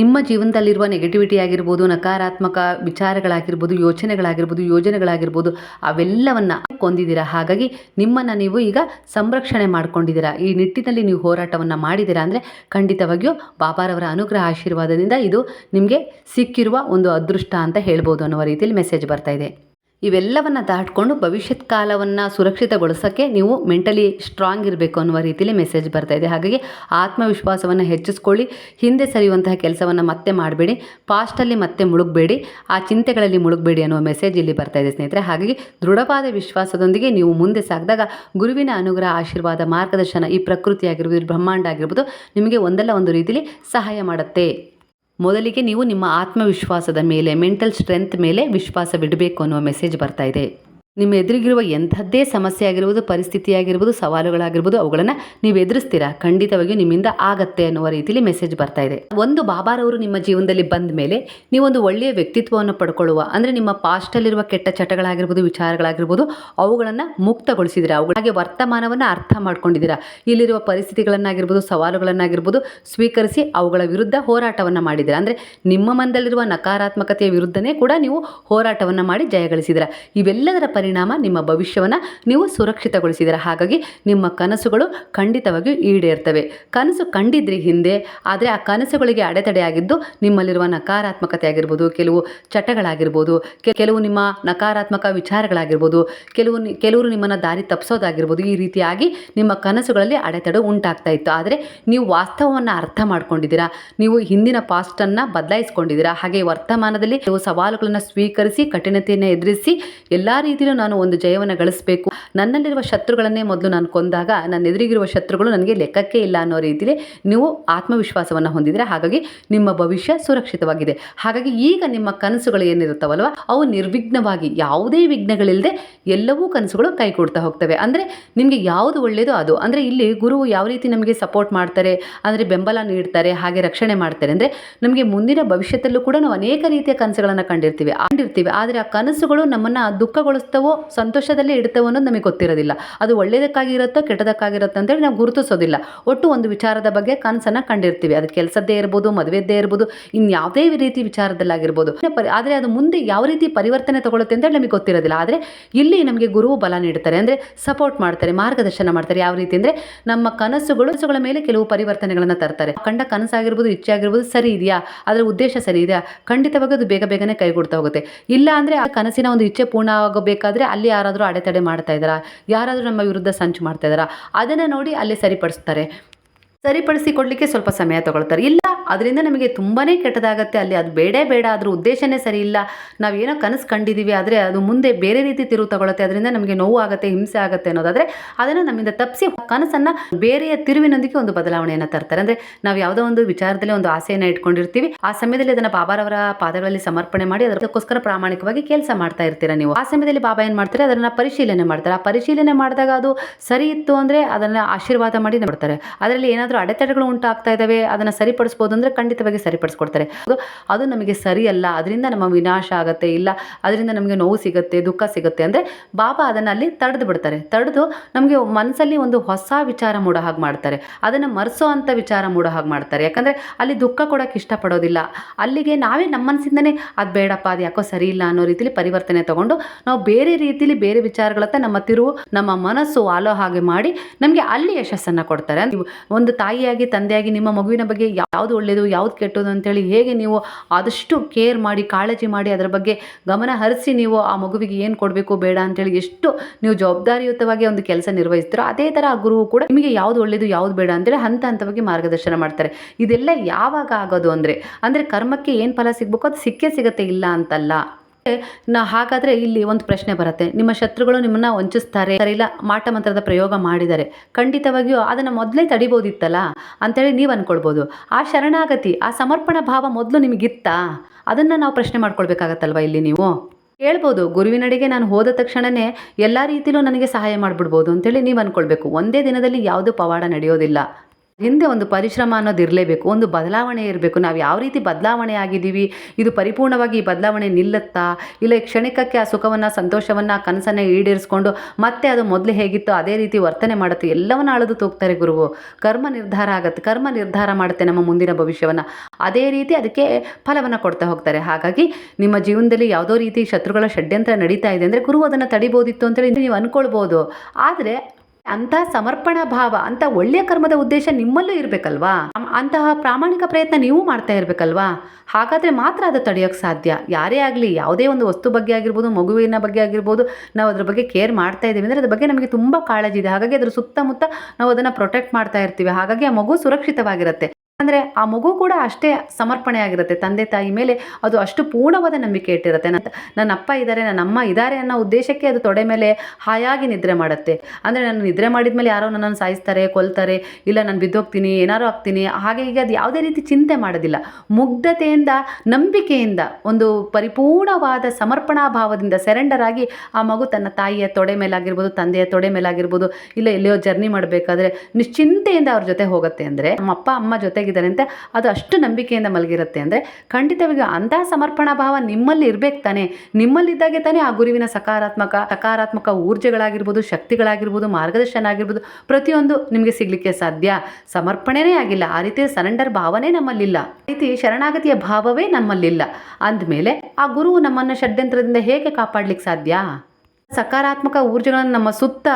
A: ನಿಮ್ಮ ಜೀವನದಲ್ಲಿರುವ ನೆಗೆಟಿವಿಟಿ ಆಗಿರ್ಬೋದು, ನಕಾರಾತ್ಮಕ ವಿಚಾರಗಳಾಗಿರ್ಬೋದು, ಯೋಚನೆಗಳಾಗಿರ್ಬೋದು, ಯೋಜನೆಗಳಾಗಿರ್ಬೋದು, ಅವೆಲ್ಲವನ್ನು ಕೊಂದಿದ್ದೀರಾ? ಹಾಗಾಗಿ ನಿಮ್ಮನ್ನು ನೀವು ಈಗ ಸಂರಕ್ಷಣೆ ಮಾಡ್ಕೊಂಡಿದ್ದೀರಾ? ಈ ನಿಟ್ಟಿನಲ್ಲಿ ನೀವು ಹೋರಾಟವನ್ನು ಮಾಡಿದ್ದೀರಾ ಅಂದರೆ ಖಂಡಿತವಾಗಿಯೂ ಬಾಬಾರವರ ಅನುಗ್ರಹ ಆಶೀರ್ವಾದದಿಂದ ಇದು ನಿಮಗೆ ಸಿಕ್ಕಿರುವ ಒಂದು ಅದೃಷ್ಟ ಅಂತ ಹೇಳ್ಬೋದು ಅನ್ನುವ ರೀತಿಯಲ್ಲಿ ಮೆಸೇಜ್ ಬರ್ತಾ ಇದೆ. ಇವೆಲ್ಲವನ್ನು ದಾಟ್ಕೊಂಡು ಭವಿಷ್ಯತ್ ಕಾಲವನ್ನು ಸುರಕ್ಷಿತಗೊಳಿಸೋಕ್ಕೆ ನೀವು ಮೆಂಟಲಿ ಸ್ಟ್ರಾಂಗ್ ಇರಬೇಕು ಅನ್ನುವ ರೀತಿಯಲ್ಲಿ ಮೆಸೇಜ್ ಬರ್ತಾ ಇದೆ. ಹಾಗಾಗಿ ಆತ್ಮವಿಶ್ವಾಸವನ್ನು ಹೆಚ್ಚಿಸ್ಕೊಳ್ಳಿ. ಹಿಂದೆ ಸರಿಯುವಂತಹ ಕೆಲಸವನ್ನು ಮತ್ತೆ ಮಾಡಬೇಡಿ. ಪಾಸ್ಟಲ್ಲಿ ಮತ್ತೆ ಮುಳುಗಬೇಡಿ. ಆ ಚಿಂತೆಗಳಲ್ಲಿ ಮುಳುಗಬೇಡಿ ಅನ್ನುವ ಮೆಸೇಜ್ ಇಲ್ಲಿ ಬರ್ತಾ ಇದೆ ಸ್ನೇಹಿತರೆ. ಹಾಗಾಗಿ ದೃಢವಾದ ವಿಶ್ವಾಸದೊಂದಿಗೆ ನೀವು ಮುಂದೆ ಸಾಗಿದಾಗ ಗುರುವಿನ ಅನುಗ್ರಹ, ಆಶೀರ್ವಾದ, ಮಾರ್ಗದರ್ಶನ ಈ ಪ್ರಕೃತಿ ಆಗಿರ್ಬೋದು ಬ್ರಹ್ಮಾಂಡ ಆಗಿರ್ಬೋದು ನಿಮಗೆ ಒಂದಲ್ಲ ಒಂದು ರೀತಿಯಲ್ಲಿ ಸಹಾಯ ಮಾಡುತ್ತೆ. ಮೊದಲಿಗೆ ನೀವು ನಿಮ್ಮ ಆತ್ಮವಿಶ್ವಾಸದ ಮೇಲೆ ಮೆಂಟಲ್ ಸ್ಟ್ರೆಂತ್ ಮೇಲೆ ವಿಶ್ವಾಸ ಬಿಡಬೇಕು ಅನ್ನುವ ಮೆಸೇಜ್ ಬರ್ತಾ ಇದೆ. ನಿಮ್ಮ ಎದುರಿಗಿರುವ ಎಂಥದ್ದೇ ಸಮಸ್ಯೆ ಆಗಿರ್ಬೋದು, ಪರಿಸ್ಥಿತಿ ಆಗಿರ್ಬೋದು, ಸವಾಲುಗಳಾಗಿರ್ಬೋದು, ಅವುಗಳನ್ನು ನೀವು ಎದುರಿಸ್ತೀರಾ? ಖಂಡಿತವಾಗಿಯೂ ನಿಮ್ಮಿಂದ ಆಗತ್ತೆ ಅನ್ನುವ ರೀತಿಯಲ್ಲಿ ಮೆಸೇಜ್ ಬರ್ತಾ ಇದೆ. ಒಂದು ಬಾಬಾರವರು ನಿಮ್ಮ ಜೀವನದಲ್ಲಿ ಬಂದ ಮೇಲೆ ನೀವೊಂದು ಒಳ್ಳೆಯ ವ್ಯಕ್ತಿತ್ವವನ್ನು ಪಡ್ಕೊಳ್ಳುವ, ಅಂದರೆ ನಿಮ್ಮ ಪಾಸ್ಟಲ್ಲಿರುವ ಕೆಟ್ಟ ಚಟಗಳಾಗಿರ್ಬೋದು, ವಿಚಾರಗಳಾಗಿರ್ಬೋದು, ಅವುಗಳನ್ನು ಮುಕ್ತಗೊಳಿಸಿದಿರಾ ಅವುಗಳ ಹಾಗೆ ವರ್ತಮಾನವನ್ನು ಅರ್ಥ ಮಾಡ್ಕೊಂಡಿದ್ದೀರಾ? ಇಲ್ಲಿರುವ ಪರಿಸ್ಥಿತಿಗಳನ್ನಾಗಿರ್ಬೋದು, ಸವಾಲುಗಳನ್ನಾಗಿರ್ಬೋದು, ಸ್ವೀಕರಿಸಿ ಅವುಗಳ ವಿರುದ್ಧ ಹೋರಾಟವನ್ನು ಮಾಡಿದ್ದೀರಾ? ಅಂದರೆ ನಿಮ್ಮ ಮನದಲ್ಲಿರುವ ನಕಾರಾತ್ಮಕತೆಯ ವಿರುದ್ಧನೇ ಕೂಡ ನೀವು ಹೋರಾಟವನ್ನು ಮಾಡಿ ಜಯಗಳಿಸಿದಿರಾ ಇವೆಲ್ಲದರ ಪರಿಣಾಮ ನಿಮ್ಮ ಭವಿಷ್ಯವನ್ನು ನೀವು ಸುರಕ್ಷಿತಗೊಳಿಸಿದ್ದೀರ ಹಾಗಾಗಿ ನಿಮ್ಮ ಕನಸುಗಳು ಖಂಡಿತವಾಗಿಯೂ ಈಡೇರ್ತವೆ. ಕನಸು ಕಂಡಿದ್ರಿ ಹಿಂದೆ, ಆದರೆ ಆ ಕನಸುಗಳಿಗೆ ಅಡೆತಡೆಯಾಗಿದ್ದು ನಿಮ್ಮಲ್ಲಿರುವ ನಕಾರಾತ್ಮಕತೆ ಆಗಿರ್ಬೋದು ಕೆಲವು ಚಟಗಳಾಗಿರ್ಬೋದು ಕೆಲವು ನಿಮ್ಮ ನಕಾರಾತ್ಮಕ ವಿಚಾರಗಳಾಗಿರ್ಬೋದು, ಕೆಲವು ಕೆಲವರು ನಿಮ್ಮನ್ನು ದಾರಿ ತಪ್ಪಿಸೋದಾಗಿರ್ಬೋದು ಈ ರೀತಿಯಾಗಿ ನಿಮ್ಮ ಕನಸುಗಳಲ್ಲಿ ಅಡೆತಡೆ ಉಂಟಾಗ್ತಾ ಇತ್ತು. ಆದರೆ ನೀವು ವಾಸ್ತವವನ್ನು ಅರ್ಥ ಮಾಡ್ಕೊಂಡಿದ್ದೀರಾ? ನೀವು ಹಿಂದಿನ ಪಾಸ್ಟನ್ನು ಬದಲಾಯಿಸ್ಕೊಂಡಿದ್ದೀರಾ? ಹಾಗೆ ವರ್ತಮಾನದಲ್ಲಿ ಕೆಲವು ಸವಾಲುಗಳನ್ನು ಸ್ವೀಕರಿಸಿ, ಕಠಿಣತೆಯನ್ನು ಎದುರಿಸಿ, ಎಲ್ಲ ರೀತಿಯಲ್ಲೂ ನಾನು ಒಂದು ಜಯವನ್ನು ಗಳಿಸಬೇಕು. ನನ್ನಲ್ಲಿರುವ ಶತ್ರುಗಳನ್ನೇ ಮೊದಲು ನಾನು ಕೊಂದಾಗ ನನ್ನ ಎದುರಿಗಿರುವ ಶತ್ರುಗಳು ನನಗೆ ಲೆಕ್ಕಕ್ಕೆ ಇಲ್ಲ ಅನ್ನೋ ರೀತಿಯಲ್ಲಿ ನೀವು ಆತ್ಮವಿಶ್ವಾಸವನ್ನು ಹೊಂದಿದ್ರೆ ಹಾಗಾಗಿ ನಿಮ್ಮ ಭವಿಷ್ಯ ಸುರಕ್ಷಿತವಾಗಿದೆ. ಹಾಗಾಗಿ ಈಗ ನಿಮ್ಮ ಕನಸುಗಳು ಏನಿರುತ್ತವಲ್ವ, ಅವು ನಿರ್ವಿಘ್ನವಾಗಿ, ಯಾವುದೇ ವಿಘ್ನಗಳಿಲ್ಲದೆ ಎಲ್ಲವೂ ಕನಸುಗಳು ಕೈಗೂಡ್ತಾ ಹೋಗ್ತವೆ. ಅಂದರೆ ನಿಮಗೆ ಯಾವುದು ಒಳ್ಳೆಯದು ಅದು. ಅಂದರೆ ಇಲ್ಲಿ ಗುರು ಯಾವ ರೀತಿ ನಮಗೆ ಸಪೋರ್ಟ್ ಮಾಡ್ತಾರೆ, ಅಂದರೆ ಬೆಂಬಲ ನೀಡ್ತಾರೆ, ಹಾಗೆ ರಕ್ಷಣೆ ಮಾಡ್ತಾರೆ. ಅಂದರೆ ನಮಗೆ ಮುಂದಿನ ಭವಿಷ್ಯದಲ್ಲೂ ಕೂಡ ನಾವು ಅನೇಕ ರೀತಿಯ ಕನಸುಗಳನ್ನು ಕಂಡಿರ್ತೀವಿ ಕಂಡಿರ್ತೀವಿ. ಆದರೆ ಆ ಕನಸುಗಳು ನಮ್ಮನ್ನು ದುಃಖಗೊಳಿಸ್ತವೋ ಸಂತೋಷದಲ್ಲೇ ಇಡ್ತವೋ ಅನ್ನೋದು ನಮಗೆ ಗೊತ್ತಿರೋದಿಲ್ಲ. ಅದು ಒಳ್ಳೆಯದಕ್ಕಾಗಿರುತ್ತೋ ಕೆಟ್ಟದಕ್ಕಾಗಿರುತ್ತೋ ಅಂತೇಳಿ ನಾವು ಗುರುತಿಸೋದಿಲ್ಲ. ಒಟ್ಟು ಒಂದು ವಿಚಾರದ ಬಗ್ಗೆ ಕನಸನ್ನು ಕಂಡಿರ್ತೀವಿ. ಅದು ಕೆಲಸದ್ದೇ ಇರ್ಬೋದು, ಮದುವೆದ್ದೇ ಇರ್ಬೋದು ಇನ್ನು ಯಾವುದೇ ರೀತಿ ವಿಚಾರದಲ್ಲಾಗಿರ್ಬೋದು. ಆದರೆ ಅದು ಮುಂದೆ ಯಾವ ರೀತಿ ಪರಿವರ್ತನೆ ತಗೊಳುತ್ತೆ ಅಂತೇಳಿ ನಮಗೆ ಗೊತ್ತಿರೋದಿಲ್ಲ. ಆದರೆ ಇಲ್ಲಿ ನಮಗೆ ಗುರುವು ಬಲ ನೀಡ್ತಾರೆ. ಅಂದರೆ ಸಪೋರ್ಟ್ ಮಾಡ್ತಾರೆ, ಮಾರ್ಗದರ್ಶನ ಮಾಡ್ತಾರೆ. ಯಾವ ರೀತಿ ಅಂದರೆ ನಮ್ಮ ಕನಸುಗಳು, ಕನಸುಗಳ ಮೇಲೆ ಕೆಲವು ಪರಿವರ್ತನೆಗಳನ್ನು ತರ್ತಾರೆ. ಕಂಡ ಕನಸಾಗಿರ್ಬೋದು ಇಚ್ಛೆ ಆಗಿರ್ಬೋದು ಸರಿ ಇದೆಯಾ? ಅದರ ಉದ್ದೇಶ ಸರಿ ಇದೆಯಾ? ಖಂಡಿತವಾಗಿ ಅದು ಬೇಗ ಬೇಗನೆ ಕೈಗೊಡ್ತಾ ಹೋಗುತ್ತೆ. ಇಲ್ಲ ಅಂದರೆ ಆ ಕನಸಿನ ಒಂದು ಇಚ್ಛೆ ಪೂರ್ಣ ಆಗಬೇಕಾದ್ರೆ ಅಲ್ಲಿ ಯಾರಾದರೂ ಅಡೆತಡೆ ಮಾಡ್ತಾ ಇದ್ದಾರಾ? ಯಾರಾದರೂ ನಮ್ಮ ವಿರುದ್ಧ ಸಂಚು ಮಾಡ್ತಾ ಇದ್ದಾರಾ? ಅದನ್ನು ನೋಡಿ ಅಲ್ಲಿ ಸರಿಪಡಿಸ್ತಾರೆ. ಸರಿಪಡಿಸಿ ಕೊಡಲಿಕ್ಕೆ ಸ್ವಲ್ಪ ಸಮಯ ತಗೊಳ್ತಾರೆ. ಇಲ್ಲ ಅದರಿಂದ ನಮಗೆ ತುಂಬಾ ಕೆಟ್ಟದಾಗತ್ತೆ. ಅಲ್ಲಿ ಅದು ಬೇಡೇ ಬೇಡ, ಅದ್ರ ಉದ್ದೇಶನೇ ಸರಿ ಇಲ್ಲ. ಏನೋ ಕನಸು ಕಂಡಿದ್ದೀವಿ ಆದರೆ ಅದು ಮುಂದೆ ಬೇರೆ ರೀತಿ ತಿರುವು ತಗೊಳುತ್ತೆ. ಅದರಿಂದ ನಮಗೆ ನೋವು ಆಗುತ್ತೆ, ಹಿಂಸೆ ಆಗುತ್ತೆ ಅನ್ನೋದಾದರೆ ಅದನ್ನು ನಮ್ಮಿಂದ ತಪ್ಪಿಸಿ ಕನಸನ್ನು ಬೇರೆಯ ತಿರುವಿನೊಂದಿಗೆ ಒಂದು ಬದಲಾವಣೆಯನ್ನು ತರ್ತಾರೆ. ಅಂದರೆ ನಾವು ಯಾವುದೋ ಒಂದು ವಿಚಾರದಲ್ಲಿ ಒಂದು ಆಸೆಯನ್ನು ಇಟ್ಕೊಂಡಿರ್ತೀವಿ. ಆ ಸಮಯದಲ್ಲಿ ಅದನ್ನು ಬಾಬಾರವರ ಪಾದಗಳಲ್ಲಿ ಸಮರ್ಪಣೆ ಮಾಡಿ ಅದಕ್ಕೋಸ್ಕರ ಪ್ರಾಮಾಣಿಕವಾಗಿ ಕೆಲಸ ಮಾಡ್ತಾ ಇರ್ತೀರಾ ನೀವು? ಆ ಸಮಯದಲ್ಲಿ ಬಾಬಾ ಏನು ಮಾಡ್ತಾರೆ? ಅದನ್ನು ಪರಿಶೀಲನೆ ಮಾಡ್ತಾರೆ. ಆ ಪರಿಶೀಲನೆ ಮಾಡಿದಾಗ ಅದು ಸರಿ ಇತ್ತು ಅಂದರೆ ಅದನ್ನು ಆಶೀರ್ವಾದ ಮಾಡಿ ನೋಡ್ತಾರೆ ಅದರಲ್ಲಿ ಏನಾದರೂ ಅಡೆತಡೆಗಳು ಉಂಟಾಗ್ತಾ ಇದ್ದಾವೆ, ಅದನ್ನು ಸರಿಪಡಿಸ್ಬೋದು ಅಂದರೆ ಖಂಡಿತವಾಗಿ ಸರಿಪಡಿಸ್ಕೊಡ್ತಾರೆ. ಅದು ನಮಗೆ ಸರಿಯಲ್ಲ, ಅದರಿಂದ ನಮ್ಮ ವಿನಾಶ ಆಗುತ್ತೆ, ಇಲ್ಲ ಅದರಿಂದ ನಮಗೆ ನೋವು ಸಿಗುತ್ತೆ, ದುಃಖ ಸಿಗುತ್ತೆ ಅಂದರೆ ಬಾಬಾ ಅದನ್ನು ಅಲ್ಲಿ ತಡೆದು ಬಿಡ್ತಾರೆ. ತಡೆದು ನಮಗೆ ಮನಸ್ಸಲ್ಲಿ ಒಂದು ಹೊಸ ವಿಚಾರ ಮೂಡೋ ಹಾಗೆ ಮಾಡ್ತಾರೆ. ಅದನ್ನು ಮರೆಸೋ ಅಂಥ ವಿಚಾರ ಮೂಡೋ ಹಾಗೆ ಮಾಡ್ತಾರೆ. ಯಾಕಂದರೆ ಅಲ್ಲಿ ದುಃಖ ಕೊಡೋಕ್ಕೆ ಇಷ್ಟಪಡೋದಿಲ್ಲ. ಅಲ್ಲಿಗೆ ನಾವೇ ನಮ್ಮ ಮನಸ್ಸಿಂದನೇ ಅದು ಬೇಡಪ್ಪ, ಅದು ಯಾಕೋ ಸರಿ ಇಲ್ಲ ಅನ್ನೋ ರೀತಿಲಿ ಪರಿವರ್ತನೆ ತಗೊಂಡು ನಾವು ಬೇರೆ ರೀತಿಲಿ ಬೇರೆ ವಿಚಾರಗಳತ್ತ ನಮ್ಮ ತಿರುವು, ನಮ್ಮ ಮನಸ್ಸು ಆಲೋ ಹಾಗೆ ಮಾಡಿ ನಮಗೆ ಅಲ್ಲಿ ಯಶಸ್ಸನ್ನು ಕೊಡ್ತಾರೆ. ಒಂದು ತಾಯಿಯಾಗಿ, ತಂದೆಯಾಗಿ ನಿಮ್ಮ ಮಗುವಿನ ಬಗ್ಗೆ ಯಾವುದು ಒಳ್ಳೆಯದು ಯಾವ್ದು ಕೆಟ್ಟದು ಅಂತೇಳಿ ಹೇಗೆ ನೀವು ಆದಷ್ಟು ಕೇರ್ ಮಾಡಿ, ಕಾಳಜಿ ಮಾಡಿ ಅದರ ಬಗ್ಗೆ ಗಮನ ಹರಿಸಿ ನೀವು ಆ ಮಗುವಿಗೆ ಏನು ಕೊಡಬೇಕು ಬೇಡ ಅಂತೇಳಿ ಎಷ್ಟು ನೀವು ಜವಾಬ್ದಾರಿಯುತವಾಗಿ ಒಂದು ಕೆಲಸ ನಿರ್ವಹಿಸ್ತೀರೋ ಅದೇ ಥರ ಆ ಗುರುವು ಕೂಡ ನಿಮಗೆ ಯಾವುದು ಒಳ್ಳೆಯದು ಯಾವುದು ಬೇಡ ಅಂತೇಳಿ ಹಂತ ಹಂತವಾಗಿ ಮಾರ್ಗದರ್ಶನ ಮಾಡ್ತಾರೆ. ಇದೆಲ್ಲ ಯಾವಾಗ ಆಗೋದು ಅಂದರೆ ಅಂದರೆ ಕರ್ಮಕ್ಕೆ ಏನು ಫಲ ಸಿಗಬೇಕು ಅದು ಸಿಕ್ಕೇ ಸಿಗತ್ತೆ ಇಲ್ಲ ಅಂತಲ್ಲ. ನಾ ಹಾಗಾದ್ರೆ ಇಲ್ಲಿ ಒಂದು ಪ್ರಶ್ನೆ ಬರುತ್ತೆ. ನಿಮ್ಮ ಶತ್ರುಗಳು ನಿಮ್ಮನ್ನ ವಂಚಿಸ್ತಾರೆ. ಸರಿ ಇಲ್ಲ ಮಾಟ ಮಂತ್ರದ ಪ್ರಯೋಗ ಮಾಡಿದ್ದಾರೆ ಖಂಡಿತವಾಗಿಯೂ ಅದನ್ನ ಮೊದಲೇ ತಡಿಬೋದಿತ್ತಲ್ಲ? ಅಂತೇಳಿ ನೀವು ಅಂದ್ಕೊಳ್ಬೋದು ಆ ಶರಣಾಗತಿ, ಆ ಸಮರ್ಪಣ ಭಾವ ಮೊದಲು ನಿಮಗಿತ್ತಾ? ಅದನ್ನ ನಾವು ಪ್ರಶ್ನೆ ಮಾಡ್ಕೊಳ್ಬೇಕಾಗತ್ತಲ್ವ ಇಲ್ಲಿ ನೀವು? ಹೇಳ್ಬೋದು. ಗುರುವಿನಡೆಗೆ ನಾನು ಹೋದ ತಕ್ಷಣನೇ ಎಲ್ಲ ರೀತಿಲೂ ನನಗೆ ಸಹಾಯ ಮಾಡಿಬಿಡ್ಬೋದು ಅಂತೇಳಿ ನೀವು ಅಂದ್ಕೊಳ್ಬೇಕು ಒಂದೇ ದಿನದಲ್ಲಿ ಯಾವುದೂ ಪವಾಡ ನಡೆಯೋದಿಲ್ಲ. ಹಿಂದೆ ಒಂದು ಪರಿಶ್ರಮ ಅನ್ನೋದು ಇರಲೇಬೇಕು, ಒಂದು ಬದಲಾವಣೆ ಇರಬೇಕು. ನಾವು ಯಾವ ರೀತಿ ಬದಲಾವಣೆ ಆಗಿದ್ದೀವಿ? ಇದು ಪರಿಪೂರ್ಣವಾಗಿ ಈ ಬದಲಾವಣೆ ನಿಲ್ಲುತ್ತಾ? ಇಲ್ಲ ಕ್ಷಣಿಕಕ್ಕೆ ಆ ಸುಖವನ್ನು, ಸಂತೋಷವನ್ನು, ಕನಸನ್ನು ಈಡೇರಿಸ್ಕೊಂಡು ಮತ್ತೆ ಅದು ಮೊದಲು ಹೇಗಿತ್ತು ಅದೇ ರೀತಿ ವರ್ತನೆ ಮಾಡುತ್ತೆ. ಎಲ್ಲವನ್ನ ಅಳೆದು ತೋಗ್ತಾರೆ ಗುರುವು. ಕರ್ಮ ನಿರ್ಧಾರ ಆಗುತ್ತೆ. ಕರ್ಮ ನಿರ್ಧಾರ ಮಾಡುತ್ತೆ ನಮ್ಮ ಮುಂದಿನ ಭವಿಷ್ಯವನ್ನು. ಅದೇ ರೀತಿ ಅದಕ್ಕೆ ಫಲವನ್ನು ಕೊಡ್ತಾ ಹೋಗ್ತಾರೆ. ಹಾಗಾಗಿ ನಿಮ್ಮ ಜೀವನದಲ್ಲಿ ಯಾವುದೋ ರೀತಿ ಶತ್ರುಗಳ ಷಡ್ಯಂತ್ರ ನಡೀತಾ ಇದೆ ಅಂದರೆ ಗುರು ಅದನ್ನು ತಡಿಬೋದಿತ್ತು ಅಂತೇಳಿ ನೀವು ಅಂದ್ಕೊಳ್ಬೋದು ಆದರೆ ಅಂತಹ ಸಮರ್ಪಣಾ ಭಾವ ಅಂತ ಒಳ್ಳೆಯ ಕರ್ಮದ ಉದ್ದೇಶ ನಿಮ್ಮಲ್ಲೂ ಇರಬೇಕಲ್ವಾ? ಅಂತಹ ಪ್ರಾಮಾಣಿಕ ಪ್ರಯತ್ನ ನೀವು ಮಾಡ್ತಾ ಇರಬೇಕಲ್ವಾ? ಹಾಗಾದರೆ ಮಾತ್ರ ಅದು ತಡೆಯೋಕ್ಕೆ ಸಾಧ್ಯ. ಯಾರೇ ಆಗಲಿ, ಯಾವುದೇ ಒಂದು ವಸ್ತು ಬಗ್ಗೆ ಆಗಿರ್ಬೋದು, ಮಗುವಿನ ಬಗ್ಗೆ ಆಗಿರ್ಬೋದು, ನಾವು ಅದ್ರ ಬಗ್ಗೆ ಕೇರ್ ಮಾಡ್ತಾ ಇದ್ದೀವಿ ಅಂದರೆ ಅದ್ರ ಬಗ್ಗೆ ನಮಗೆ ತುಂಬ ಕಾಳಜಿ ಇದೆ. ಹಾಗಾಗಿ ಅದ್ರ ಸುತ್ತಮುತ್ತ ನಾವು ಅದನ್ನು ಪ್ರೊಟೆಕ್ಟ್ ಮಾಡ್ತಾ ಇರ್ತೀವಿ. ಹಾಗಾಗಿ ಆ ಮಗು ಸುರಕ್ಷಿತವಾಗಿರುತ್ತೆ. ಅಂದರೆ ಆ ಮಗು ಕೂಡ ಅಷ್ಟೇ ಸಮರ್ಪಣೆ ಆಗಿರುತ್ತೆ ತಂದೆ ತಾಯಿ ಮೇಲೆ ಅದು ಅಷ್ಟು ಪೂರ್ಣವಾದ ನಂಬಿಕೆ ಇಟ್ಟಿರುತ್ತೆ. ನನ್ನ ನನ್ನ ಅಪ್ಪ ಇದ್ದಾರೆ, ನನ್ನ ಅಮ್ಮ ಇದ್ದಾರೆ ಅನ್ನೋ ಉದ್ದೇಶಕ್ಕೆ ಅದು ತೊಡೆ ಮೇಲೆ ಹಾಯಾಗಿ ನಿದ್ರೆ ಮಾಡುತ್ತೆ. ಅಂದರೆ ನಾನು ನಿದ್ರೆ ಮಾಡಿದ ಮೇಲೆ ಯಾರೋ ನನ್ನನ್ನು ಸಾಯಿಸ್ತಾರೆ, ಕೊಲ್ತಾರೆ, ಇಲ್ಲ ನಾನು ಬಿದ್ದೋಗ್ತೀನಿ, ಏನಾರೋ ಆಗ್ತೀನಿ, ಹಾಗೆ ಹೀಗೆ ಅದು ಯಾವುದೇ ರೀತಿ ಚಿಂತೆ ಮಾಡೋದಿಲ್ಲ. ಮುಗ್ಧತೆಯಿಂದ, ನಂಬಿಕೆಯಿಂದ, ಒಂದು ಪರಿಪೂರ್ಣವಾದ ಸಮರ್ಪಣಾ ಭಾವದಿಂದ ಸೆರೆಂಡರ್ ಆಗಿ ಆ ಮಗು ತನ್ನ ತಾಯಿಯ ತೊಡೆ ಮೇಲಾಗಿರ್ಬೋದು, ತಂದೆಯ ತೊಡೆ ಮೇಲಾಗಿರ್ಬೋದು, ಇಲ್ಲ ಎಲ್ಲಿಯೋ ಜರ್ನಿ ಮಾಡಬೇಕಾದ್ರೆ ನಿಶ್ಚಿಂತೆಯಿಂದ ಅವ್ರ ಜೊತೆ ಹೋಗುತ್ತೆ. ಅಂದರೆ ನಮ್ಮ ಅಪ್ಪ, ಅಮ್ಮ ಜೊತೆಗಿದ್ದಾರೆ ಅಂತ. ಅದು ಅಷ್ಟು ನಂಬಿಕೆಯಿಂದ ಮಲಗಿರುತ್ತೆ ಅಂದರೆ ಖಂಡಿತವಾಗಿ ಅಂತಹ ಸಮರ್ಪಣಾ ಭಾವ ನಿಮ್ಮಲ್ಲಿ ಇರಬೇಕು ತಾನೇ. ನಿಮ್ಮಲ್ಲಿದ್ದಾಗೆ ತಾನೇ ಆ ಗುರುವಿನ ಸಕಾರಾತ್ಮಕ ಸಕಾರಾತ್ಮಕ ಊರ್ಜೆಗಳಾಗಿರ್ಬೋದು, ಶಕ್ತಿಗಳಾಗಿರ್ಬೋದು ಮಾರ್ಗದರ್ಶನ ಆಗಿರ್ಬೋದು ಪ್ರತಿಯೊಂದು ನಿಮಗೆ ಸಿಗಲಿಕ್ಕೆ ಸಾಧ್ಯ. ಸಮರ್ಪಣೆನೇ ಆಗಿಲ್ಲ. ಆ ರೀತಿಯ ಸರೆಂಡರ್ ಭಾವನೆ ನಮ್ಮಲ್ಲಿಲ್ಲ. ಆ ರೀತಿ ಶರಣಾಗತಿಯ ಭಾವವೇ ನಮ್ಮಲ್ಲಿಲ್ಲ. ಅಂದಮೇಲೆ ಆ ಗುರುವು ನಮ್ಮನ್ನು ಷಡ್ಯಂತ್ರದಿಂದ ಹೇಗೆ ಕಾಪಾಡಲಿಕ್ಕೆ ಸಾಧ್ಯ? ಸಕಾರಾತ್ಮಕ ಊರ್ಜೆಗಳನ್ನು ನಮ್ಮ ಸುತ್ತ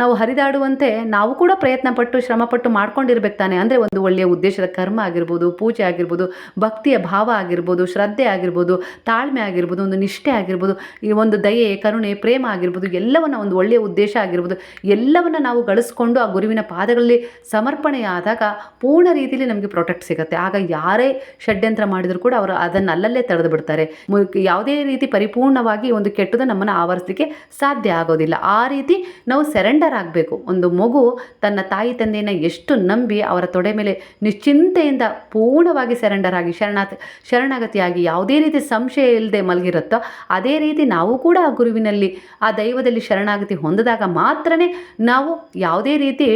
A: ನಾವು ಹರಿದಾಡುವಂತೆ ನಾವು ಕೂಡ ಪ್ರಯತ್ನ ಪಟ್ಟು ಶ್ರಮಪಟ್ಟು ಮಾಡ್ಕೊಂಡಿರ್ಬೇಕು ತಾನೆ. ಅಂದರೆ ಒಂದು ಒಳ್ಳೆಯ ಉದ್ದೇಶದ ಕರ್ಮ ಆಗಿರ್ಬೋದು, ಪೂಜೆ ಆಗಿರ್ಬೋದು, ಭಕ್ತಿಯ ಭಾವ ಆಗಿರ್ಬೋದು, ಶ್ರದ್ಧೆ ಆಗಿರ್ಬೋದು, ತಾಳ್ಮೆ ಆಗಿರ್ಬೋದು, ಒಂದು ನಿಷ್ಠೆ ಆಗಿರ್ಬೋದು, ಈ ಒಂದು ದಯೆ, ಕರುಣೆ, ಪ್ರೇಮ ಆಗಿರ್ಬೋದು, ಎಲ್ಲವನ್ನ ಒಂದು ಒಳ್ಳೆಯ ಉದ್ದೇಶ ಆಗಿರ್ಬೋದು, ಎಲ್ಲವನ್ನ ನಾವು ಗಳಿಸ್ಕೊಂಡು ಆ ಗುರುವಿನ ಪಾದಗಳಲ್ಲಿ ಸಮರ್ಪಣೆಯಾದಾಗ ಪೂರ್ಣ ರೀತಿಯಲ್ಲಿ ನಮಗೆ ಪ್ರೊಟೆಕ್ಟ್ ಸಿಗುತ್ತೆ. ಆಗ ಯಾರೇ ಷಡ್ಯಂತ್ರ ಮಾಡಿದರೂ ಕೂಡ ಅವರು ಅದನ್ನು ಅಲ್ಲಲ್ಲೇ ತಡೆದು ಬಿಡ್ತಾರೆ. ಯಾವುದೇ ರೀತಿ ಪರಿಪೂರ್ಣವಾಗಿ ಒಂದು ಕೆಟ್ಟದ ನಮ್ಮನ್ನು ಆವರಿಸಲಿಕ್ಕೆ ಆಗೋದಿಲ್ಲ. ಆ ರೀತಿ ನಾವು ಸೆರೆಂಡರ್ ಆಗಬೇಕು ಒಂದು ಮಗು ತನ್ನ ತಾಯಿ ತಂದೆಯನ್ನು ಎಷ್ಟು ನಂಬಿ ಅವರ ತೊಡೆ ಮೇಲೆ ನಿಶ್ಚಿಂತೆಯಿಂದ ಪೂರ್ಣವಾಗಿ ಸೆರೆಂಡರ್ ಆಗಿ ಶರಣಾತ್, ಶರಣಾಗತಿಯಾಗಿ ಯಾವುದೇ ರೀತಿ ಸಂಶಯ ಇಲ್ಲದೆ ಮಲಗಿರುತ್ತೋ, ಅದೇ ರೀತಿ ನಾವು ಕೂಡ ಆ ಗುರುವಿನಲ್ಲಿ, ಆ ದೈವದಲ್ಲಿ ಶರಣಾಗತಿ ಹೊಂದಿದಾಗ ಮಾತ್ರ ನಾವು ಯಾವುದೇ ರೀತಿ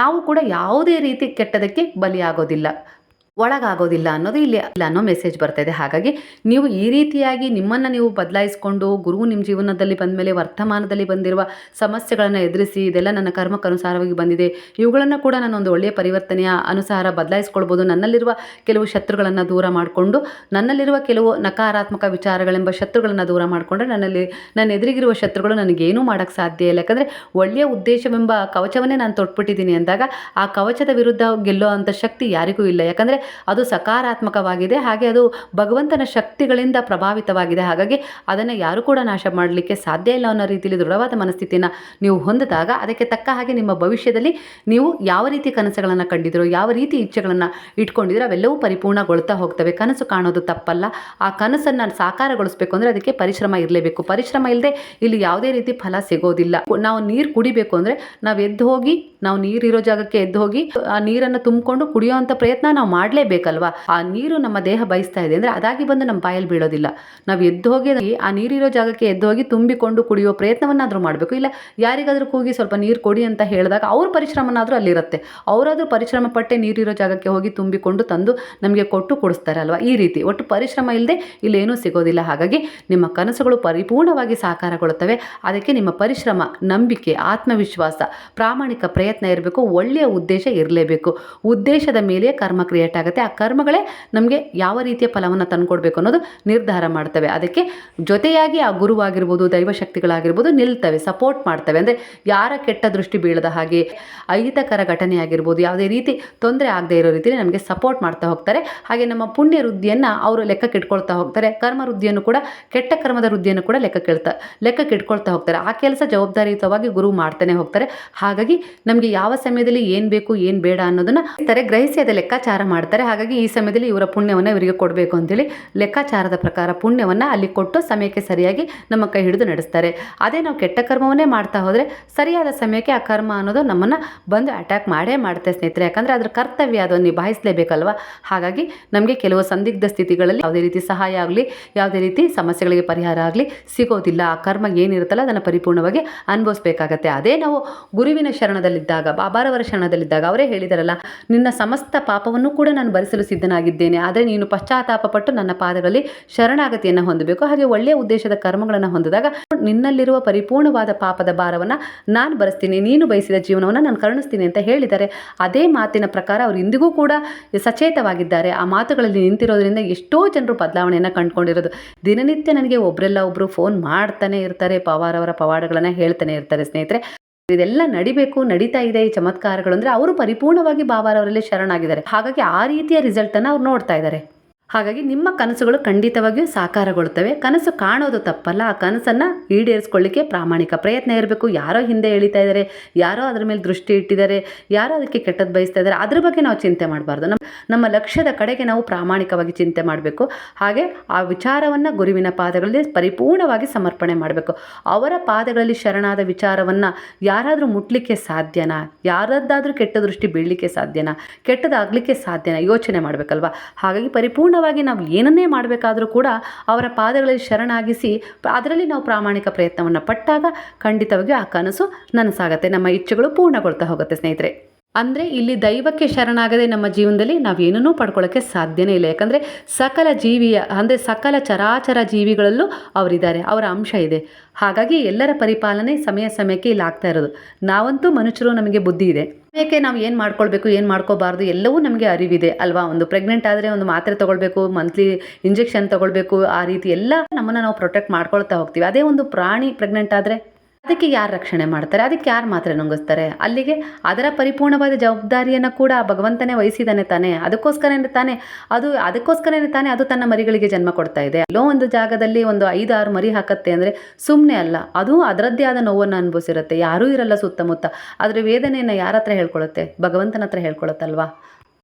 A: ನಾವು ಕೂಡ ಯಾವುದೇ ರೀತಿ ಕೆಟ್ಟದಕ್ಕೆ ಬಲಿಯಾಗೋದಿಲ್ಲ. ಒಳಗಾಗೋದಿಲ್ಲ ಅನ್ನೋದು ಇಲ್ಲಿ ಇಲ್ಲ ಅನ್ನೋ ಮೆಸೇಜ್ ಬರ್ತಾ ಇದೆ. ಹಾಗಾಗಿ ನೀವು ಈ ರೀತಿಯಾಗಿ ನಿಮ್ಮನ್ನು ನೀವು ಬದಲಾಯಿಸಿಕೊಂಡು ಗುರು ನಿಮ್ಮ ಜೀವನದಲ್ಲಿ ಬಂದ ಮೇಲೆ ವರ್ತಮಾನದಲ್ಲಿ ಬಂದಿರುವ ಸಮಸ್ಯೆಗಳನ್ನು ಎದುರಿಸಿ, ಇದೆಲ್ಲ ನನ್ನ ಕರ್ಮಕ್ಕನುಸಾರವಾಗಿ ಬಂದಿದೆ, ಇವುಗಳನ್ನು ಕೂಡ ನಾನು ಒಂದು ಒಳ್ಳೆಯ ಪರಿವರ್ತನೆಯ ಅನುಸಾರ ಬದಲಾಯಿಸ್ಕೊಳ್ಬೋದು. ನನ್ನಲ್ಲಿರುವ ಕೆಲವು ಶತ್ರುಗಳನ್ನು ದೂರ ಮಾಡಿಕೊಂಡು, ನನ್ನಲ್ಲಿರುವ ಕೆಲವು ನಕಾರಾತ್ಮಕ ವಿಚಾರಗಳೆಂಬ ಶತ್ರುಗಳನ್ನು ದೂರ ಮಾಡಿಕೊಂಡ್ರೆ ನನ್ನಲ್ಲಿ, ನನ್ನ ಎದುರಿಗಿರುವ ಶತ್ರುಗಳು ನನಗೇನೂ ಮಾಡೋಕ್ಕೆ ಸಾಧ್ಯ ಇಲ್ಲ. ಯಾಕಂದರೆ ಒಳ್ಳೆಯ ಉದ್ದೇಶವೆಂಬ ಕವಚವನ್ನೇ ನಾನು ತೊಟ್ಬಿಟ್ಟಿದ್ದೀನಿ ಅಂದಾಗ ಆ ಕವಚದ ವಿರುದ್ಧ ಗೆಲ್ಲೋ ಅಂಥ ಶಕ್ತಿ ಯಾರಿಗೂ ಇಲ್ಲ. ಯಾಕಂದರೆ ಅದು ಸಕಾರಾತ್ಮಕವಾಗಿದೆ. ಹಾಗೆ ಅದು ಭಗವಂತನ ಶಕ್ತಿಗಳಿಂದ ಪ್ರಭಾವಿತವಾಗಿದೆ. ಹಾಗಾಗಿ ಅದನ್ನು ಯಾರು ಕೂಡ ನಾಶ ಮಾಡಲಿಕ್ಕೆ ಸಾಧ್ಯ ಇಲ್ಲ ಅನ್ನೋ ರೀತಿಯಲ್ಲಿ ದೃಢವಾದ ಮನಸ್ಥಿತಿಯನ್ನು ನೀವು ಹೊಂದಿದಾಗ ಅದಕ್ಕೆ ತಕ್ಕ ಹಾಗೆ ನಿಮ್ಮ ಭವಿಷ್ಯದಲ್ಲಿ ನೀವು ಯಾವ ರೀತಿ ಕನಸುಗಳನ್ನು ಕಂಡಿದ್ರೋ ಯಾವ ರೀತಿ ಇಚ್ಛೆಗಳನ್ನು ಇಟ್ಕೊಂಡಿದ್ರೋ ಅವೆಲ್ಲವೂ ಪರಿಪೂರ್ಣಗೊಳ್ತಾ ಹೋಗ್ತವೆ. ಕನಸು ಕಾಣೋದು ತಪ್ಪಲ್ಲ. ಆ ಕನಸನ್ನು ಸಾಕಾರಗೊಳಿಸಬೇಕು ಅಂದರೆ ಅದಕ್ಕೆ ಪರಿಶ್ರಮ ಇರಲೇಬೇಕು. ಪರಿಶ್ರಮ ಇಲ್ಲದೆ ಇಲ್ಲಿ ಯಾವುದೇ ರೀತಿ ಫಲ ಸಿಗೋದಿಲ್ಲ. ನಾವು ನೀರು ಕುಡಿಬೇಕು ಅಂದರೆ ನಾವು ಎದ್ದು ಹೋಗಿ, ನಾವು ನೀರಿರೋ ಜಾಗಕ್ಕೆ ಎದ್ದು ಹೋಗಿ, ಆ ನೀರನ್ನು ತುಂಬಿಕೊಂಡು ಕುಡಿಯೋವಂಥ ಪ್ರಯತ್ನ ನಾವು ಮಾಡಲೇಬೇಕಲ್ವಾ ಆ ನೀರು ನಮ್ಮ ದೇಹ ಬಯಸ್ತಾ ಇದೆ. ಅಂದರೆ ಅದಾಗಿ ಬಂದು ನಮ್ಮ ಬಾಯಲ್ಲಿ ಬೀಳೋದಿಲ್ಲ. ನಾವು ಎದ್ದು ಹೋಗಿ ಆ ನೀರಿರೋ ಜಾಗಕ್ಕೆ ಎದ್ದು ಹೋಗಿ ತುಂಬಿಕೊಂಡು ಕುಡಿಯೋ ಪ್ರಯತ್ನವನ್ನಾದರೂ ಮಾಡಬೇಕು. ಇಲ್ಲ, ಯಾರಿಗಾದರೂ ಕೂಗಿ ಸ್ವಲ್ಪ ನೀರು ಕೊಡಿ ಅಂತ ಹೇಳಿದಾಗ ಅವ್ರ ಪರಿಶ್ರಮನಾದರೂ ಅಲ್ಲಿರುತ್ತೆ. ಅವರಾದರೂ ಪರಿಶ್ರಮ ಪಟ್ಟೆ ನೀರಿರೋ ಜಾಗಕ್ಕೆ ಹೋಗಿ ತುಂಬಿಕೊಂಡು ತಂದು ನಮಗೆ ಕೊಟ್ಟು ಕೊಡಿಸ್ತಾರೆ ಅಲ್ವಾ ಈ ರೀತಿ. ಒಟ್ಟು ಪರಿಶ್ರಮ ಇಲ್ಲದೆ ಇಲ್ಲೇನೂ ಸಿಗೋದಿಲ್ಲ. ಹಾಗಾಗಿ ನಿಮ್ಮ ಕನಸುಗಳು ಪರಿಪೂರ್ಣವಾಗಿ ಸಾಕಾರಗೊಳ್ಳುತ್ತವೆ. ಅದಕ್ಕೆ ನಿಮ್ಮ ಪರಿಶ್ರಮ, ನಂಬಿಕೆ, ಆತ್ಮವಿಶ್ವಾಸ, ಪ್ರಾಮಾಣಿಕ ಪ್ರಯತ್ನ ಇರಬೇಕು. ಒಳ್ಳೆಯ ಉದ್ದೇಶ ಇರಲೇಬೇಕು. ಉದ್ದೇಶದ ಮೇಲೆ ಕರ್ಮ ಕ್ರಿಯೇಟ್ ಆಗುತ್ತೆ. ಆ ಕರ್ಮಗಳೇ ನಮಗೆ ಯಾವ ರೀತಿಯ ಫಲವನ್ನು ತಂದುಕೊಡ್ಬೇಕು ಅನ್ನೋದು ನಿರ್ಧಾರ ಮಾಡ್ತವೆ. ಅದಕ್ಕೆ ಜೊತೆಯಾಗಿ ಆ ಗುರುವಾಗಿರ್ಬೋದು, ದೈವಶಕ್ತಿಗಳಾಗಿರ್ಬೋದು ನಿಲ್ತವೆ ಸಪೋರ್ಟ್ ಮಾಡ್ತವೆ. ಅಂದರೆ ಯಾರ ಕೆಟ್ಟ ದೃಷ್ಟಿ ಬೀಳದ ಹಾಗೆ ಅಹಿತಕರ ಘಟನೆ ಆಗಿರ್ಬೋದು, ಯಾವುದೇ ರೀತಿ ತೊಂದರೆ ಆಗದೆ ಇರೋ ರೀತಿಯಲ್ಲಿ ನಮಗೆ ಸಪೋರ್ಟ್ ಮಾಡ್ತಾ ಹೋಗ್ತಾರೆ. ಹಾಗೆ ನಮ್ಮ ಪುಣ್ಯ ವೃದ್ಧಿಯನ್ನು ಅವರು ಲೆಕ್ಕಕ್ಕೆ ಇಟ್ಕೊಳ್ತಾ ಹೋಗ್ತಾರೆ. ಕರ್ಮ ವೃದ್ಧಿಯನ್ನು ಕೂಡ, ಕೆಟ್ಟ ಕರ್ಮದ ವೃದ್ಧಿಯನ್ನು ಕೂಡ ಲೆಕ್ಕಕ್ಕೆ ಕೇಳ್ತಾ ಲೆಕ್ಕಕ್ಕೆ ಇಟ್ಕೊಳ್ತಾ ಹೋಗ್ತಾರೆ. ಆ ಕೆಲಸ ಜವಾಬ್ದಾರಿಯುತವಾಗಿ ಗುರು ಮಾಡ್ತಾನೆ ಹೋಗ್ತಾರೆ. ಹಾಗಾಗಿ ನಮಗೆ ಯಾವ ಸಮಯದಲ್ಲಿ ಏನು ಬೇಕು, ಏನು ಬೇಡ ಅನ್ನೋದನ್ನು ಗ್ರಹಿಸಿ ಅದೇ ಲೆಕ್ಕಾಚಾರ ಮಾಡ್ತಾರೆ. ಹಾಗಾಗಿ ಈ ಸಮಯದಲ್ಲಿ ಇವರ ಪುಣ್ಯವನ್ನು ಇವರಿಗೆ ಕೊಡಬೇಕು ಅಂತೇಳಿ ಲೆಕ್ಕಾಚಾರದ ಪ್ರಕಾರ ಪುಣ್ಯವನ್ನು ಅಲ್ಲಿ ಕೊಟ್ಟು ಸಮಯಕ್ಕೆ ಸರಿಯಾಗಿ ನಮ್ಮ ಕೈ ಹಿಡಿದು ನಡೆಸ್ತಾರೆ. ಅದೇ ನಾವು ಕೆಟ್ಟ ಕರ್ಮವನ್ನೇ ಮಾಡ್ತಾ ಹೋದರೆ ಸರಿಯಾದ ಸಮಯಕ್ಕೆ ಆ ಕರ್ಮ ಅನ್ನೋದು ನಮ್ಮನ್ನು ಬಂದು ಅಟ್ಯಾಕ್ ಮಾಡೇ ಮಾಡುತ್ತೆ ಸ್ನೇಹಿತರೆ. ಯಾಕಂದರೆ ಅದರ ಕರ್ತವ್ಯ ಅದನ್ನು ನಿಭಾಯಿಸಲೇಬೇಕಲ್ವ? ಹಾಗಾಗಿ ನಮಗೆ ಕೆಲವು ಸಂದಿಗ್ಧ ಸ್ಥಿತಿಗಳಲ್ಲಿ ಯಾವುದೇ ರೀತಿ ಸಹಾಯ ಆಗಲಿ, ಯಾವುದೇ ರೀತಿ ಸಮಸ್ಯೆಗಳಿಗೆ ಪರಿಹಾರ ಆಗಲಿ ಸಿಗೋದಿಲ್ಲ. ಆ ಕರ್ಮ ಏನಿರುತ್ತಲ್ಲ ಅದನ್ನು ಪರಿಪೂರ್ಣವಾಗಿ ಅನುಭವಿಸ್ಬೇಕಾಗತ್ತೆ. ಅದೇ ನಾವು ಗುರುವಿನ ಶರಣದಲ್ಲಿದ್ದಾಗ, ಬಾಬಾರವರ ಶರಣದಲ್ಲಿದ್ದಾಗ ಅವರೇ ಹೇಳಿದಾರಲ್ಲ, ನಿನ್ನ ಸಮಸ್ತ ಪಾಪವನ್ನು ಕೂಡ ನಾನು ಭರಿಸಲು ಸಿದ್ಧನಾಗಿದ್ದೇನೆ. ಆದರೆ ನೀನು ಪಶ್ಚಾತ್ತಾಪ ಪಟ್ಟು ನನ್ನ ಪಾದಗಳಲ್ಲಿ ಶರಣಾಗತಿಯನ್ನು ಹೊಂದಬೇಕು. ಹಾಗೆ ಒಳ್ಳೆಯ ಉದ್ದೇಶದ ಕರ್ಮಗಳನ್ನು ಹೊಂದಿದಾಗ ನಿನ್ನಲ್ಲಿರುವ ಪರಿಪೂರ್ಣವಾದ ಪಾಪದ ಭಾರವನ್ನು ನಾನು ಭರಿಸ್ತೀನಿ ನೀನು ಬಯಸಿದ ಜೀವನವನ್ನು ನಾನು ಕರುಣಿಸ್ತೀನಿ ಅಂತ ಹೇಳಿದ್ದಾರೆ ಅದೇ ಮಾತಿನ ಪ್ರಕಾರ ಅವರು ಇಂದಿಗೂ ಕೂಡ ಸಚೇತವಾಗಿದ್ದಾರೆ. ಆ ಮಾತುಗಳಲ್ಲಿ ನಿಂತಿರೋದ್ರಿಂದ ಎಷ್ಟೋ ಜನರು ಬದಲಾವಣೆಯನ್ನು ಕಂಡುಕೊಂಡಿರೋದು. ದಿನನಿತ್ಯ ನನಗೆ ಒಬ್ಬರೆಲ್ಲ ಒಬ್ಬರು ಫೋನ್ ಮಾಡ್ತಾನೆ ಇರ್ತಾರೆ. ಪವಾರವರ ಪವಾಡಗಳನ್ನು ಹೇಳ್ತಾನೆ ಇರ್ತಾರೆ ಸ್ನೇಹಿತರೆ. ಇದೆಲ್ಲ ನಡಿಬೇಕು, ನಡೀತಾ ಇದೆ ಈ ಚಮತ್ಕಾರಗಳು ಅಂದ್ರೆ ಅವರು ಪರಿಪೂರ್ಣವಾಗಿ ಬಾಬಾರವರಲ್ಲಿ ಶರಣಾಗಿದ್ದಾರೆ. ಹಾಗಾಗಿ ಆ ರೀತಿಯ ರಿಸಲ್ಟನ್ನು ಅವ್ರು ನೋಡ್ತಾ ಇದ್ದಾರೆ. ಹಾಗಾಗಿ ನಿಮ್ಮ ಕನಸುಗಳು ಖಂಡಿತವಾಗಿಯೂ ಸಾಕಾರಗೊಳ್ಳುತ್ತವೆ. ಕನಸು ಕಾಣೋದು ತಪ್ಪಲ್ಲ. ಆ ಕನಸನ್ನು ಈಡೇರಿಸ್ಕೊಳ್ಳಿಕ್ಕೆ ಪ್ರಾಮಾಣಿಕ ಪ್ರಯತ್ನ ಇರಬೇಕು. ಯಾರೋ ಹಿಂದೆ ಎಳಿತಾ ಇದ್ದಾರೆ, ಯಾರೋ ಅದ್ರ ಮೇಲೆ ದೃಷ್ಟಿ ಇಟ್ಟಿದ್ದಾರೆ, ಯಾರೋ ಅದಕ್ಕೆ ಕೆಟ್ಟದ್ದು ಬಯಸ್ತಾ ಇದ್ದಾರೆ. ಅದ್ರ ಬಗ್ಗೆ ನಾವು ಚಿಂತೆ ಮಾಡಬಾರ್ದು. ನಮ್ಮ ನಮ್ಮ ಲಕ್ಷ್ಯದ ಕಡೆಗೆ ನಾವು ಪ್ರಾಮಾಣಿಕವಾಗಿ ಚಿಂತೆ ಮಾಡಬೇಕು. ಹಾಗೆ ಆ ವಿಚಾರವನ್ನು ಗುರುವಿನ ಪಾದಗಳಲ್ಲಿ ಪರಿಪೂರ್ಣವಾಗಿ ಸಮರ್ಪಣೆ ಮಾಡಬೇಕು. ಅವರ ಪಾದಗಳಲ್ಲಿ ಶರಣಾದ ವಿಚಾರವನ್ನು ಯಾರಾದರೂ ಮುಟ್ಲಿಕ್ಕೆ ಸಾಧ್ಯನಾ? ಯಾರದ್ದಾದರೂ ಕೆಟ್ಟ ದೃಷ್ಟಿ ಬೀಳಲಿಕ್ಕೆ ಸಾಧ್ಯನಾ? ಕೆಟ್ಟದಾಗಲಿಕ್ಕೆ ಸಾಧ್ಯನಾ? ಯೋಚನೆ ಮಾಡಬೇಕಲ್ವಾ? ಹಾಗಾಗಿ ಪರಿಪೂರ್ಣವಾಗಿ ನಾವು ಏನನ್ನೇ ಮಾಡಬೇಕಾದರೂ ಕೂಡ ಅವರ ಪಾದಗಳಲ್ಲಿ ಶರಣಾಗಿಸಿ ಅದರಲ್ಲಿ ನಾವು ಪ್ರಾಮಾಣಿಕ ಪ್ರಯತ್ನವನ್ನು ಪಟ್ಟಾಗ ಖಂಡಿತವಾಗಿಯೂ ಆ ಕನಸು ನನಸಾಗತ್ತೆ. ನಮ್ಮ ಇಚ್ಛೆಗಳು ಪೂರ್ಣಗೊಳ್ತಾ ಹೋಗುತ್ತೆ ಸ್ನೇಹಿತರೆ. ಅಂದರೆ ಇಲ್ಲಿ ದೈವಕ್ಕೆ ಶರಣಾಗದೆ ನಮ್ಮ ಜೀವನದಲ್ಲಿ ನಾವೇನನ್ನೂ ಪಡ್ಕೊಳ್ಳೋಕ್ಕೆ ಸಾಧ್ಯನೇ ಇಲ್ಲ. ಯಾಕಂದರೆ ಸಕಲ ಜೀವಿಯ, ಅಂದರೆ ಸಕಲ ಚರಾಚರ ಜೀವಿಗಳಲ್ಲೂ ಅವರಿದ್ದಾರೆ, ಅವರ ಅಂಶ ಇದೆ. ಹಾಗಾಗಿ ಎಲ್ಲರ ಪರಿಪಾಲನೆ ಸಮಯ ಸಮಯಕ್ಕೆ ಇಲ್ಲಿ ಆಗ್ತಾ ಇರೋದು. ನಾವಂತೂ ಮನುಷ್ಯರು, ನಮಗೆ ಬುದ್ಧಿ ಇದೆ. ಯಾಕೆ ನಾವು ಏನು ಮಾಡ್ಕೊಳ್ಬೇಕು, ಏನು ಮಾಡ್ಕೋಬಾರ್ದು, ಎಲ್ಲವೂ ನಮಗೆ ಅರಿವಿದೆ, ಅಲ್ವಾ? ಒಂದು ಪ್ರೆಗ್ನೆಂಟ್ ಆದರೆ ಒಂದು ಮಾತ್ರೆ ತೊಗೊಳ್ಬೇಕು ಮಂತ್ಲಿ ಇಂಜೆಕ್ಷನ್ ತೊಗೊಳ್ಬೇಕು, ಆ ರೀತಿ ಎಲ್ಲ ನಮ್ಮನ್ನು ನಾವು ಪ್ರೊಟೆಕ್ಟ್ ಮಾಡ್ಕೊಳ್ತಾ ಹೋಗ್ತೀವಿ. ಅದೇ ಒಂದು ಪ್ರಾಣಿ ಪ್ರೆಗ್ನೆಂಟ್ ಆದರೆ ಅದಕ್ಕೆ ಯಾರು ರಕ್ಷಣೆ ಮಾಡ್ತಾರೆ? ಅದಕ್ಕೆ ಯಾರು ಮಾತ್ರೆ ನುಂಗಿಸ್ತಾರೆ? ಅಲ್ಲಿಗೆ ಅದರ ಪರಿಪೂರ್ಣವಾದ ಜವಾಬ್ದಾರಿಯನ್ನು ಕೂಡ ಭಗವಂತನೇ ವಹಿಸಿದಾನೆ ತಾನೇ. ಅದಕ್ಕೋಸ್ಕರನೇ ತಾನೇ. ಅದು, ಅದಕ್ಕೋಸ್ಕರನೇ ತಾನೇ ಅದು ತನ್ನ ಮರಿಗಳಿಗೆ ಜನ್ಮ ಕೊಡ್ತಾ ಇದೆ. ಎಲ್ಲೋ ಒಂದು ಜಾಗದಲ್ಲಿ ಒಂದು ಐದು ಆರು ಮರಿ ಹಾಕತ್ತೆ ಅಂದರೆ ಸುಮ್ಮನೆ ಅಲ್ಲ. ಅದು ಅದರದ್ದೇ ಆದ ನೋವನ್ನು ಅನುಭವಿಸಿರುತ್ತೆ. ಯಾರೂ ಇರಲ್ಲ ಸುತ್ತಮುತ್ತ. ಅದರ ವೇದನೆಯನ್ನು ಯಾರ ಹತ್ರ ಹೇಳ್ಕೊಳುತ್ತೆ? ಭಗವಂತನ ಹತ್ರ ಹೇಳ್ಕೊಳುತ್ತಲ್ವಾ?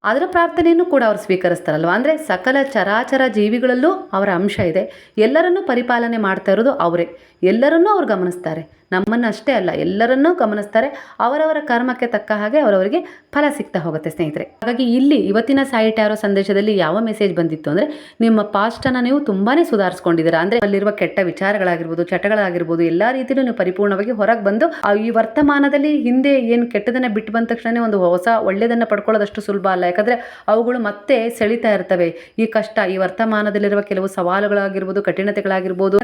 A: ಅದರ ಪ್ರಾರ್ಥನೆಯನ್ನು ಕೂಡ ಅವರು ಸ್ವೀಕರಿಸ್ತಾರಲ್ವ? ಅಂದರೆ ಸಕಲ ಚರಾಚರ ಜೀವಿಗಳಲ್ಲೂ ಅವರ ಅಂಶ ಇದೆ. ಎಲ್ಲರನ್ನೂ ಪರಿಪಾಲನೆ ಮಾಡ್ತಾ ಇರೋದು ಅವರೇ. ಎಲ್ಲರನ್ನೂ ಅವ್ರು ಗಮನಿಸ್ತಾರೆ. ನಮ್ಮನ್ನು ಅಷ್ಟೇ ಅಲ್ಲ, ಎಲ್ಲರನ್ನೂ ಗಮನಿಸ್ತಾರೆ. ಅವರವರ ಕರ್ಮಕ್ಕೆ ತಕ್ಕ ಹಾಗೆ ಅವರವರಿಗೆ ಫಲ ಸಿಗ್ತಾ ಹೋಗುತ್ತೆ ಸ್ನೇಹಿತರೆ. ಹಾಗಾಗಿ ಇಲ್ಲಿ ಇವತ್ತಿನ ಸಾಯಿ ಯಾರೋ ಸಂದೇಶದಲ್ಲಿ ಯಾವ ಮೆಸೇಜ್ ಬಂದಿತ್ತು ಅಂದರೆ, ನಿಮ್ಮ ಪಾಸ್ಟನ್ನು ನೀವು ತುಂಬಾ ಸುಧಾರಿಸ್ಕೊಂಡಿದ್ದೀರಾ. ಅಂದರೆ ಅಲ್ಲಿರುವ ಕೆಟ್ಟ ವಿಚಾರಗಳಾಗಿರ್ಬೋದು, ಚಟಗಳಾಗಿರ್ಬೋದು, ಎಲ್ಲ ರೀತಿಯಲ್ಲೂ ನೀವು ಪರಿಪೂರ್ಣವಾಗಿ ಹೊರಗೆ ಬಂದು ಈ ವರ್ತಮಾನದಲ್ಲಿ ಹಿಂದೆ ಏನು ಕೆಟ್ಟದನ್ನು ಬಿಟ್ಟು ಬಂದ ತಕ್ಷಣವೇ ಒಂದು ಹೊಸ ಒಳ್ಳೆಯದನ್ನು ಪಡ್ಕೊಳ್ಳೋದಷ್ಟು ಸುಲಭ ಅಲ್ಲ. ಯಾಕಂದರೆ ಅವುಗಳು ಮತ್ತೆ ಸೆಳಿತಾ ಇರ್ತವೆ. ಈ ಕಷ್ಟ, ಈ ವರ್ತಮಾನದಲ್ಲಿರುವ ಕೆಲವು ಸವಾಲುಗಳಾಗಿರ್ಬೋದು, ಕಠಿಣತೆಗಳಾಗಿರ್ಬೋದು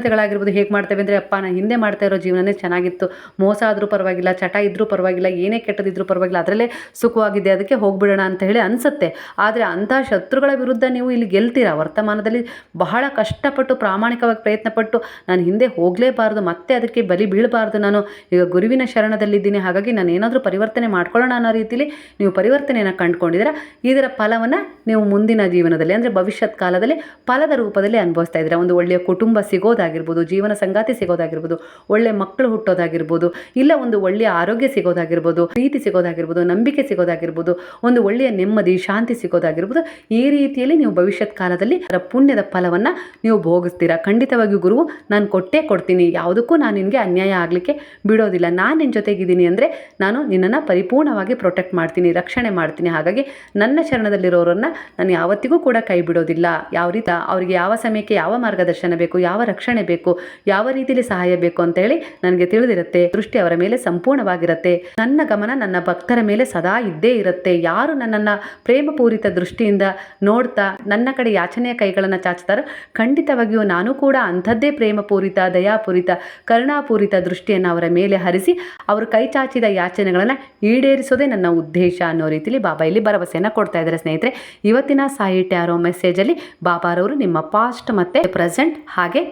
A: ಹೇಗೆ ಮಾಡ್ತೇವೆ ಅಂದರೆ, ಅಪ್ಪ, ನಾನು ಹಿಂದೆ ಮಾಡ್ತಾ ಇರೋ ಜೀವನನೇ ಚೆನ್ನಾಗಿತ್ತು. ಮೋಸ ಆದರೂ ಪರವಾಗಿಲ್ಲ, ಚಟ ಇದ್ದರೂ ಪರವಾಗಿಲ್ಲ, ಏನೇ ಕೆಟ್ಟದಿದ್ರೂ ಪರವಾಗಿಲ್ಲ, ಅದರಲ್ಲೇ ಸುಖವಾಗಿದೆ ಅದಕ್ಕೆ ಹೋಗ್ಬಿಡೋಣ ಅಂತ ಹೇಳಿ ಅನಿಸುತ್ತೆ. ಆದರೆ ಅಂಥ ಶತ್ರುಗಳ ವಿರುದ್ಧ ನೀವು ಇಲ್ಲಿ ಗೆಲ್ತೀರಾ? ವರ್ತಮಾನದಲ್ಲಿ ಬಹಳ ಕಷ್ಟಪಟ್ಟು, ಪ್ರಾಮಾಣಿಕವಾಗಿ ಪ್ರಯತ್ನಪಟ್ಟು ನಾನು ಹಿಂದೆ ಹೋಗಲೇಬಾರ್ದು, ಮತ್ತೆ ಅದಕ್ಕೆ ಬಲಿ ಬೀಳಬಾರ್ದು ನಾನು. ಈಗ ಗುರುವಿನ ಶರಣದಲ್ಲಿದ್ದೀನಿ, ಹಾಗಾಗಿ ನಾನು ಏನಾದರೂ ಪರಿವರ್ತನೆ ಮಾಡ್ಕೊಳ್ಳೋಣ ಅನ್ನೋ ರೀತಿಯಲ್ಲಿ ನೀವು ಪರಿವರ್ತನೆಯನ್ನು ಕಂಡುಕೊಂಡಿದ್ದೀರ? ಇದರ ಫಲವನ್ನು ನೀವು ಮುಂದಿನ ಜೀವನದಲ್ಲಿ, ಅಂದರೆ ಭವಿಷ್ಯತ್ ಕಾಲದಲ್ಲಿ ಫಲದ ರೂಪದಲ್ಲಿ ಅನುಭವಿಸ್ತಾ ಇದ್ದೀರಾ? ಒಂದು ಒಳ್ಳೆಯ ಕುಟುಂಬ ಸಿಗೋದಾಗಿರ್ಬೋದು, ಜೀವನ ಸಂಗಾತಿ ಸಿಗೋದಾಗಿರ್ಬೋದು, ಒಳ್ಳೆ ಮಕ್ಕಳು ಹುಟ್ಟೋದಾಗಿರ್ಬೋದು ಇಲ್ಲ ಒಂದು ಒಳ್ಳೆಯ ಆರೋಗ್ಯ ಸಿಗೋದಾಗಿರ್ಬೋದು, ಪ್ರೀತಿ ಸಿಗೋದಾಗಿರ್ಬೋದು, ನಂಬಿಕೆ ಸಿಗೋದಾಗಿರ್ಬೋದು, ಒಂದು ಒಳ್ಳೆಯ ನೆಮ್ಮದಿ, ಶಾಂತಿ ಸಿಗೋದಾಗಿರ್ಬೋದು, ಈ ರೀತಿಯಲ್ಲಿ ನೀವು ಭವಿಷ್ಯತ್ ಕಾಲದಲ್ಲಿ ಅದರ ಪುಣ್ಯದ ಫಲವನ್ನು ನೀವು ಭೋಗಿಸ್ತೀರಾ. ಖಂಡಿತವಾಗಿಯೂ ಗುರು, ನಾನು ಕೊಟ್ಟೇ ಕೊಡ್ತೀನಿ. ಯಾವುದಕ್ಕೂ ನಾನು ನಿನಗೆ ಅನ್ಯಾಯ ಆಗಲಿಕ್ಕೆ ಬಿಡೋದಿಲ್ಲ. ನಾನು ನಿನ್ನ ಜೊತೆಗಿದ್ದೀನಿ ಅಂದರೆ ನಾನು ನಿನ್ನನ್ನು ಪರಿಪೂರ್ಣವಾಗಿ ಪ್ರೊಟೆಕ್ಟ್ ಮಾಡ್ತೀನಿ, ರಕ್ಷಣೆ ಮಾಡ್ತೀನಿ. ಹಾಗಾಗಿ ನನ್ನ ಶರಣದಲ್ಲಿರೋರನ್ನು ನಾನು ಯಾವತ್ತಿಗೂ ಕೂಡ ಕೈ ಬಿಡೋದಿಲ್ಲ. ಯಾವ ರೀತಿ ಅವರಿಗೆ ಯಾವ ಸಮಯಕ್ಕೆ ಯಾವ ಮಾರ್ಗದರ್ಶನ ಬೇಕು, ಯಾವ ರಕ್ಷಣೆ ಬೇಕು, ಯಾವ ರೀತಿಯಲ್ಲಿ ಸಹಾಯ ಬೇಕು ಅಂತ ಹೇಳಿ ನನಗೆ ತಿಳಿದಿರುತ್ತೆ. ದೃಷ್ಟಿ ಅವರ ಮೇಲೆ ಸಂಪೂರ್ಣವಾಗಿರುತ್ತೆ. ನನ್ನ ಗಮನ ನನ್ನ ಭಕ್ತರ ಮೇಲೆ ಸದಾ ಇದ್ದೇ ಇರುತ್ತೆ. ಯಾರು ನನ್ನನ್ನ ಪ್ರೇಮಪೂರಿತ ದೃಷ್ಟಿಯಿಂದ ನೋಡ್ತಾ ನನ್ನ ಕಡೆ ಯಾಚನೆಯ ಕೈಗಳನ್ನು ಚಾಚ್ತಾರೋ ಖಂಡಿತವಾಗಿಯೂ ನಾನು ಕೂಡ ಅಂಥದ್ದೇ ಪ್ರೇಮಪೂರಿತ, ದಯಾಪೂರಿತ, ಕರುಣಾಪೂರಿತ ದೃಷ್ಟಿಯನ್ನು ಅವರ ಮೇಲೆ ಹರಿಸಿ ಅವರು ಕೈ ಚಾಚಿದ ಯಾಚನೆಗಳನ್ನು ಈಡೇರಿಸೋದೇ ನನ್ನ ಉದ್ದೇಶ ಅನ್ನೋ ರೀತಿಲಿ ಬಾಬಾ ಇಲ್ಲಿ ಭರವಸೆಯನ್ನು ಕೊಡ್ತಾ ಇದ್ದಾರೆ ಸ್ನೇಹಿತರೆ. ಇವತ್ತಿನ ಸಾಯಿ ಟ್ಯಾರೋ ಮೆಸೇಜಲ್ಲಿ ಬಾಬಾರವರು ನಿಮ್ಮ ಪಾಸ್ಟ್ ಮತ್ತು ಪ್ರೆಸೆಂಟ್ ಹಾಗೆ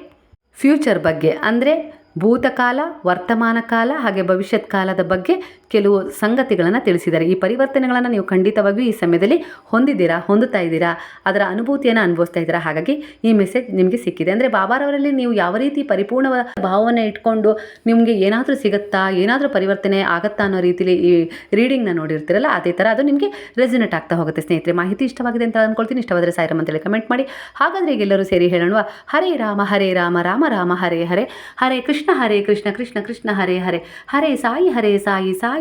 A: ಫ್ಯೂಚರ್ ಬಗ್ಗೆ. ಅಂದರೆ ಭೂತಕಾಲ ವರ್ತಮಾನ ಕಾಲ ಹಾಗೆ ಭವಿಷ್ಯತ್ ಕಾಲದ ಬಗ್ಗೆ ಕೆಲವು ಸಂಗತಿಗಳನ್ನು ತಿಳಿಸಿದ್ದಾರೆ. ಈ ಪರಿವರ್ತನೆಗಳನ್ನು ನೀವು ಖಂಡಿತವಾಗಿಯೂ ಈ ಸಮಯದಲ್ಲಿ ಹೊಂದಿದ್ದೀರಾ, ಹೊಂದುತ್ತಾ ಇದ್ದೀರಾ, ಅದರ ಅನುಭೂತಿಯನ್ನು ಅನುಭವಿಸ್ತಾ ಇದ್ದೀರಾ? ಹಾಗಾಗಿ ಈ ಮೆಸೇಜ್ ನಿಮಗೆ ಸಿಕ್ಕಿದೆ. ಅಂದರೆ ಬಾಬಾರವರಲ್ಲಿ ನೀವು ಯಾವ ರೀತಿ ಪರಿಪೂರ್ಣವಾದ ಭಾವನೆ ಇಟ್ಕೊಂಡು ನಿಮಗೆ ಏನಾದರೂ ಸಿಗುತ್ತಾ, ಏನಾದರೂ ಪರಿವರ್ತನೆ ಆಗುತ್ತಾ ಅನ್ನೋ ರೀತಿಲಿ ಈ ರೀಡಿಂಗ್ನ ನೋಡಿರ್ತೀರಲ್ಲ, ಅದೇ ಥರ ಅದು ನಿಮಗೆ ರೆಸಿನೇಟ್ ಆಗ್ತಾ ಹೋಗುತ್ತೆ. ಸ್ನೇಹಿತರೆ, ಮಾಹಿತಿ ಇಷ್ಟವಾಗಿದೆ ಅಂತ ಅಂದ್ಕೊಳ್ತೀನಿ ಇಷ್ಟವಾದರೆ ಸಾಯಿರಮ್ ಅಂತೇಳಿ ಕಮೆಂಟ್ ಮಾಡಿ. ಹಾಗಾದರೆ ಎಲ್ಲರೂ ಸೇರಿ ಹೇಳೋಣ. ಹರೇ ರಾಮ ಹರೇ ರಾಮ ರಾಮ ರಾಮ, ಹರೇ ಹರೇ. ಹರೇ ಕೃಷ್ಣ ಹರೇ ಕೃಷ್ಣ ಕೃಷ್ಣ ಕೃಷ್ಣ, ಹರೇ ಹರೇ. ಹರೇ ಸಾಯಿ ಹರೇ ಸಾಯಿ ಸಾಯಿ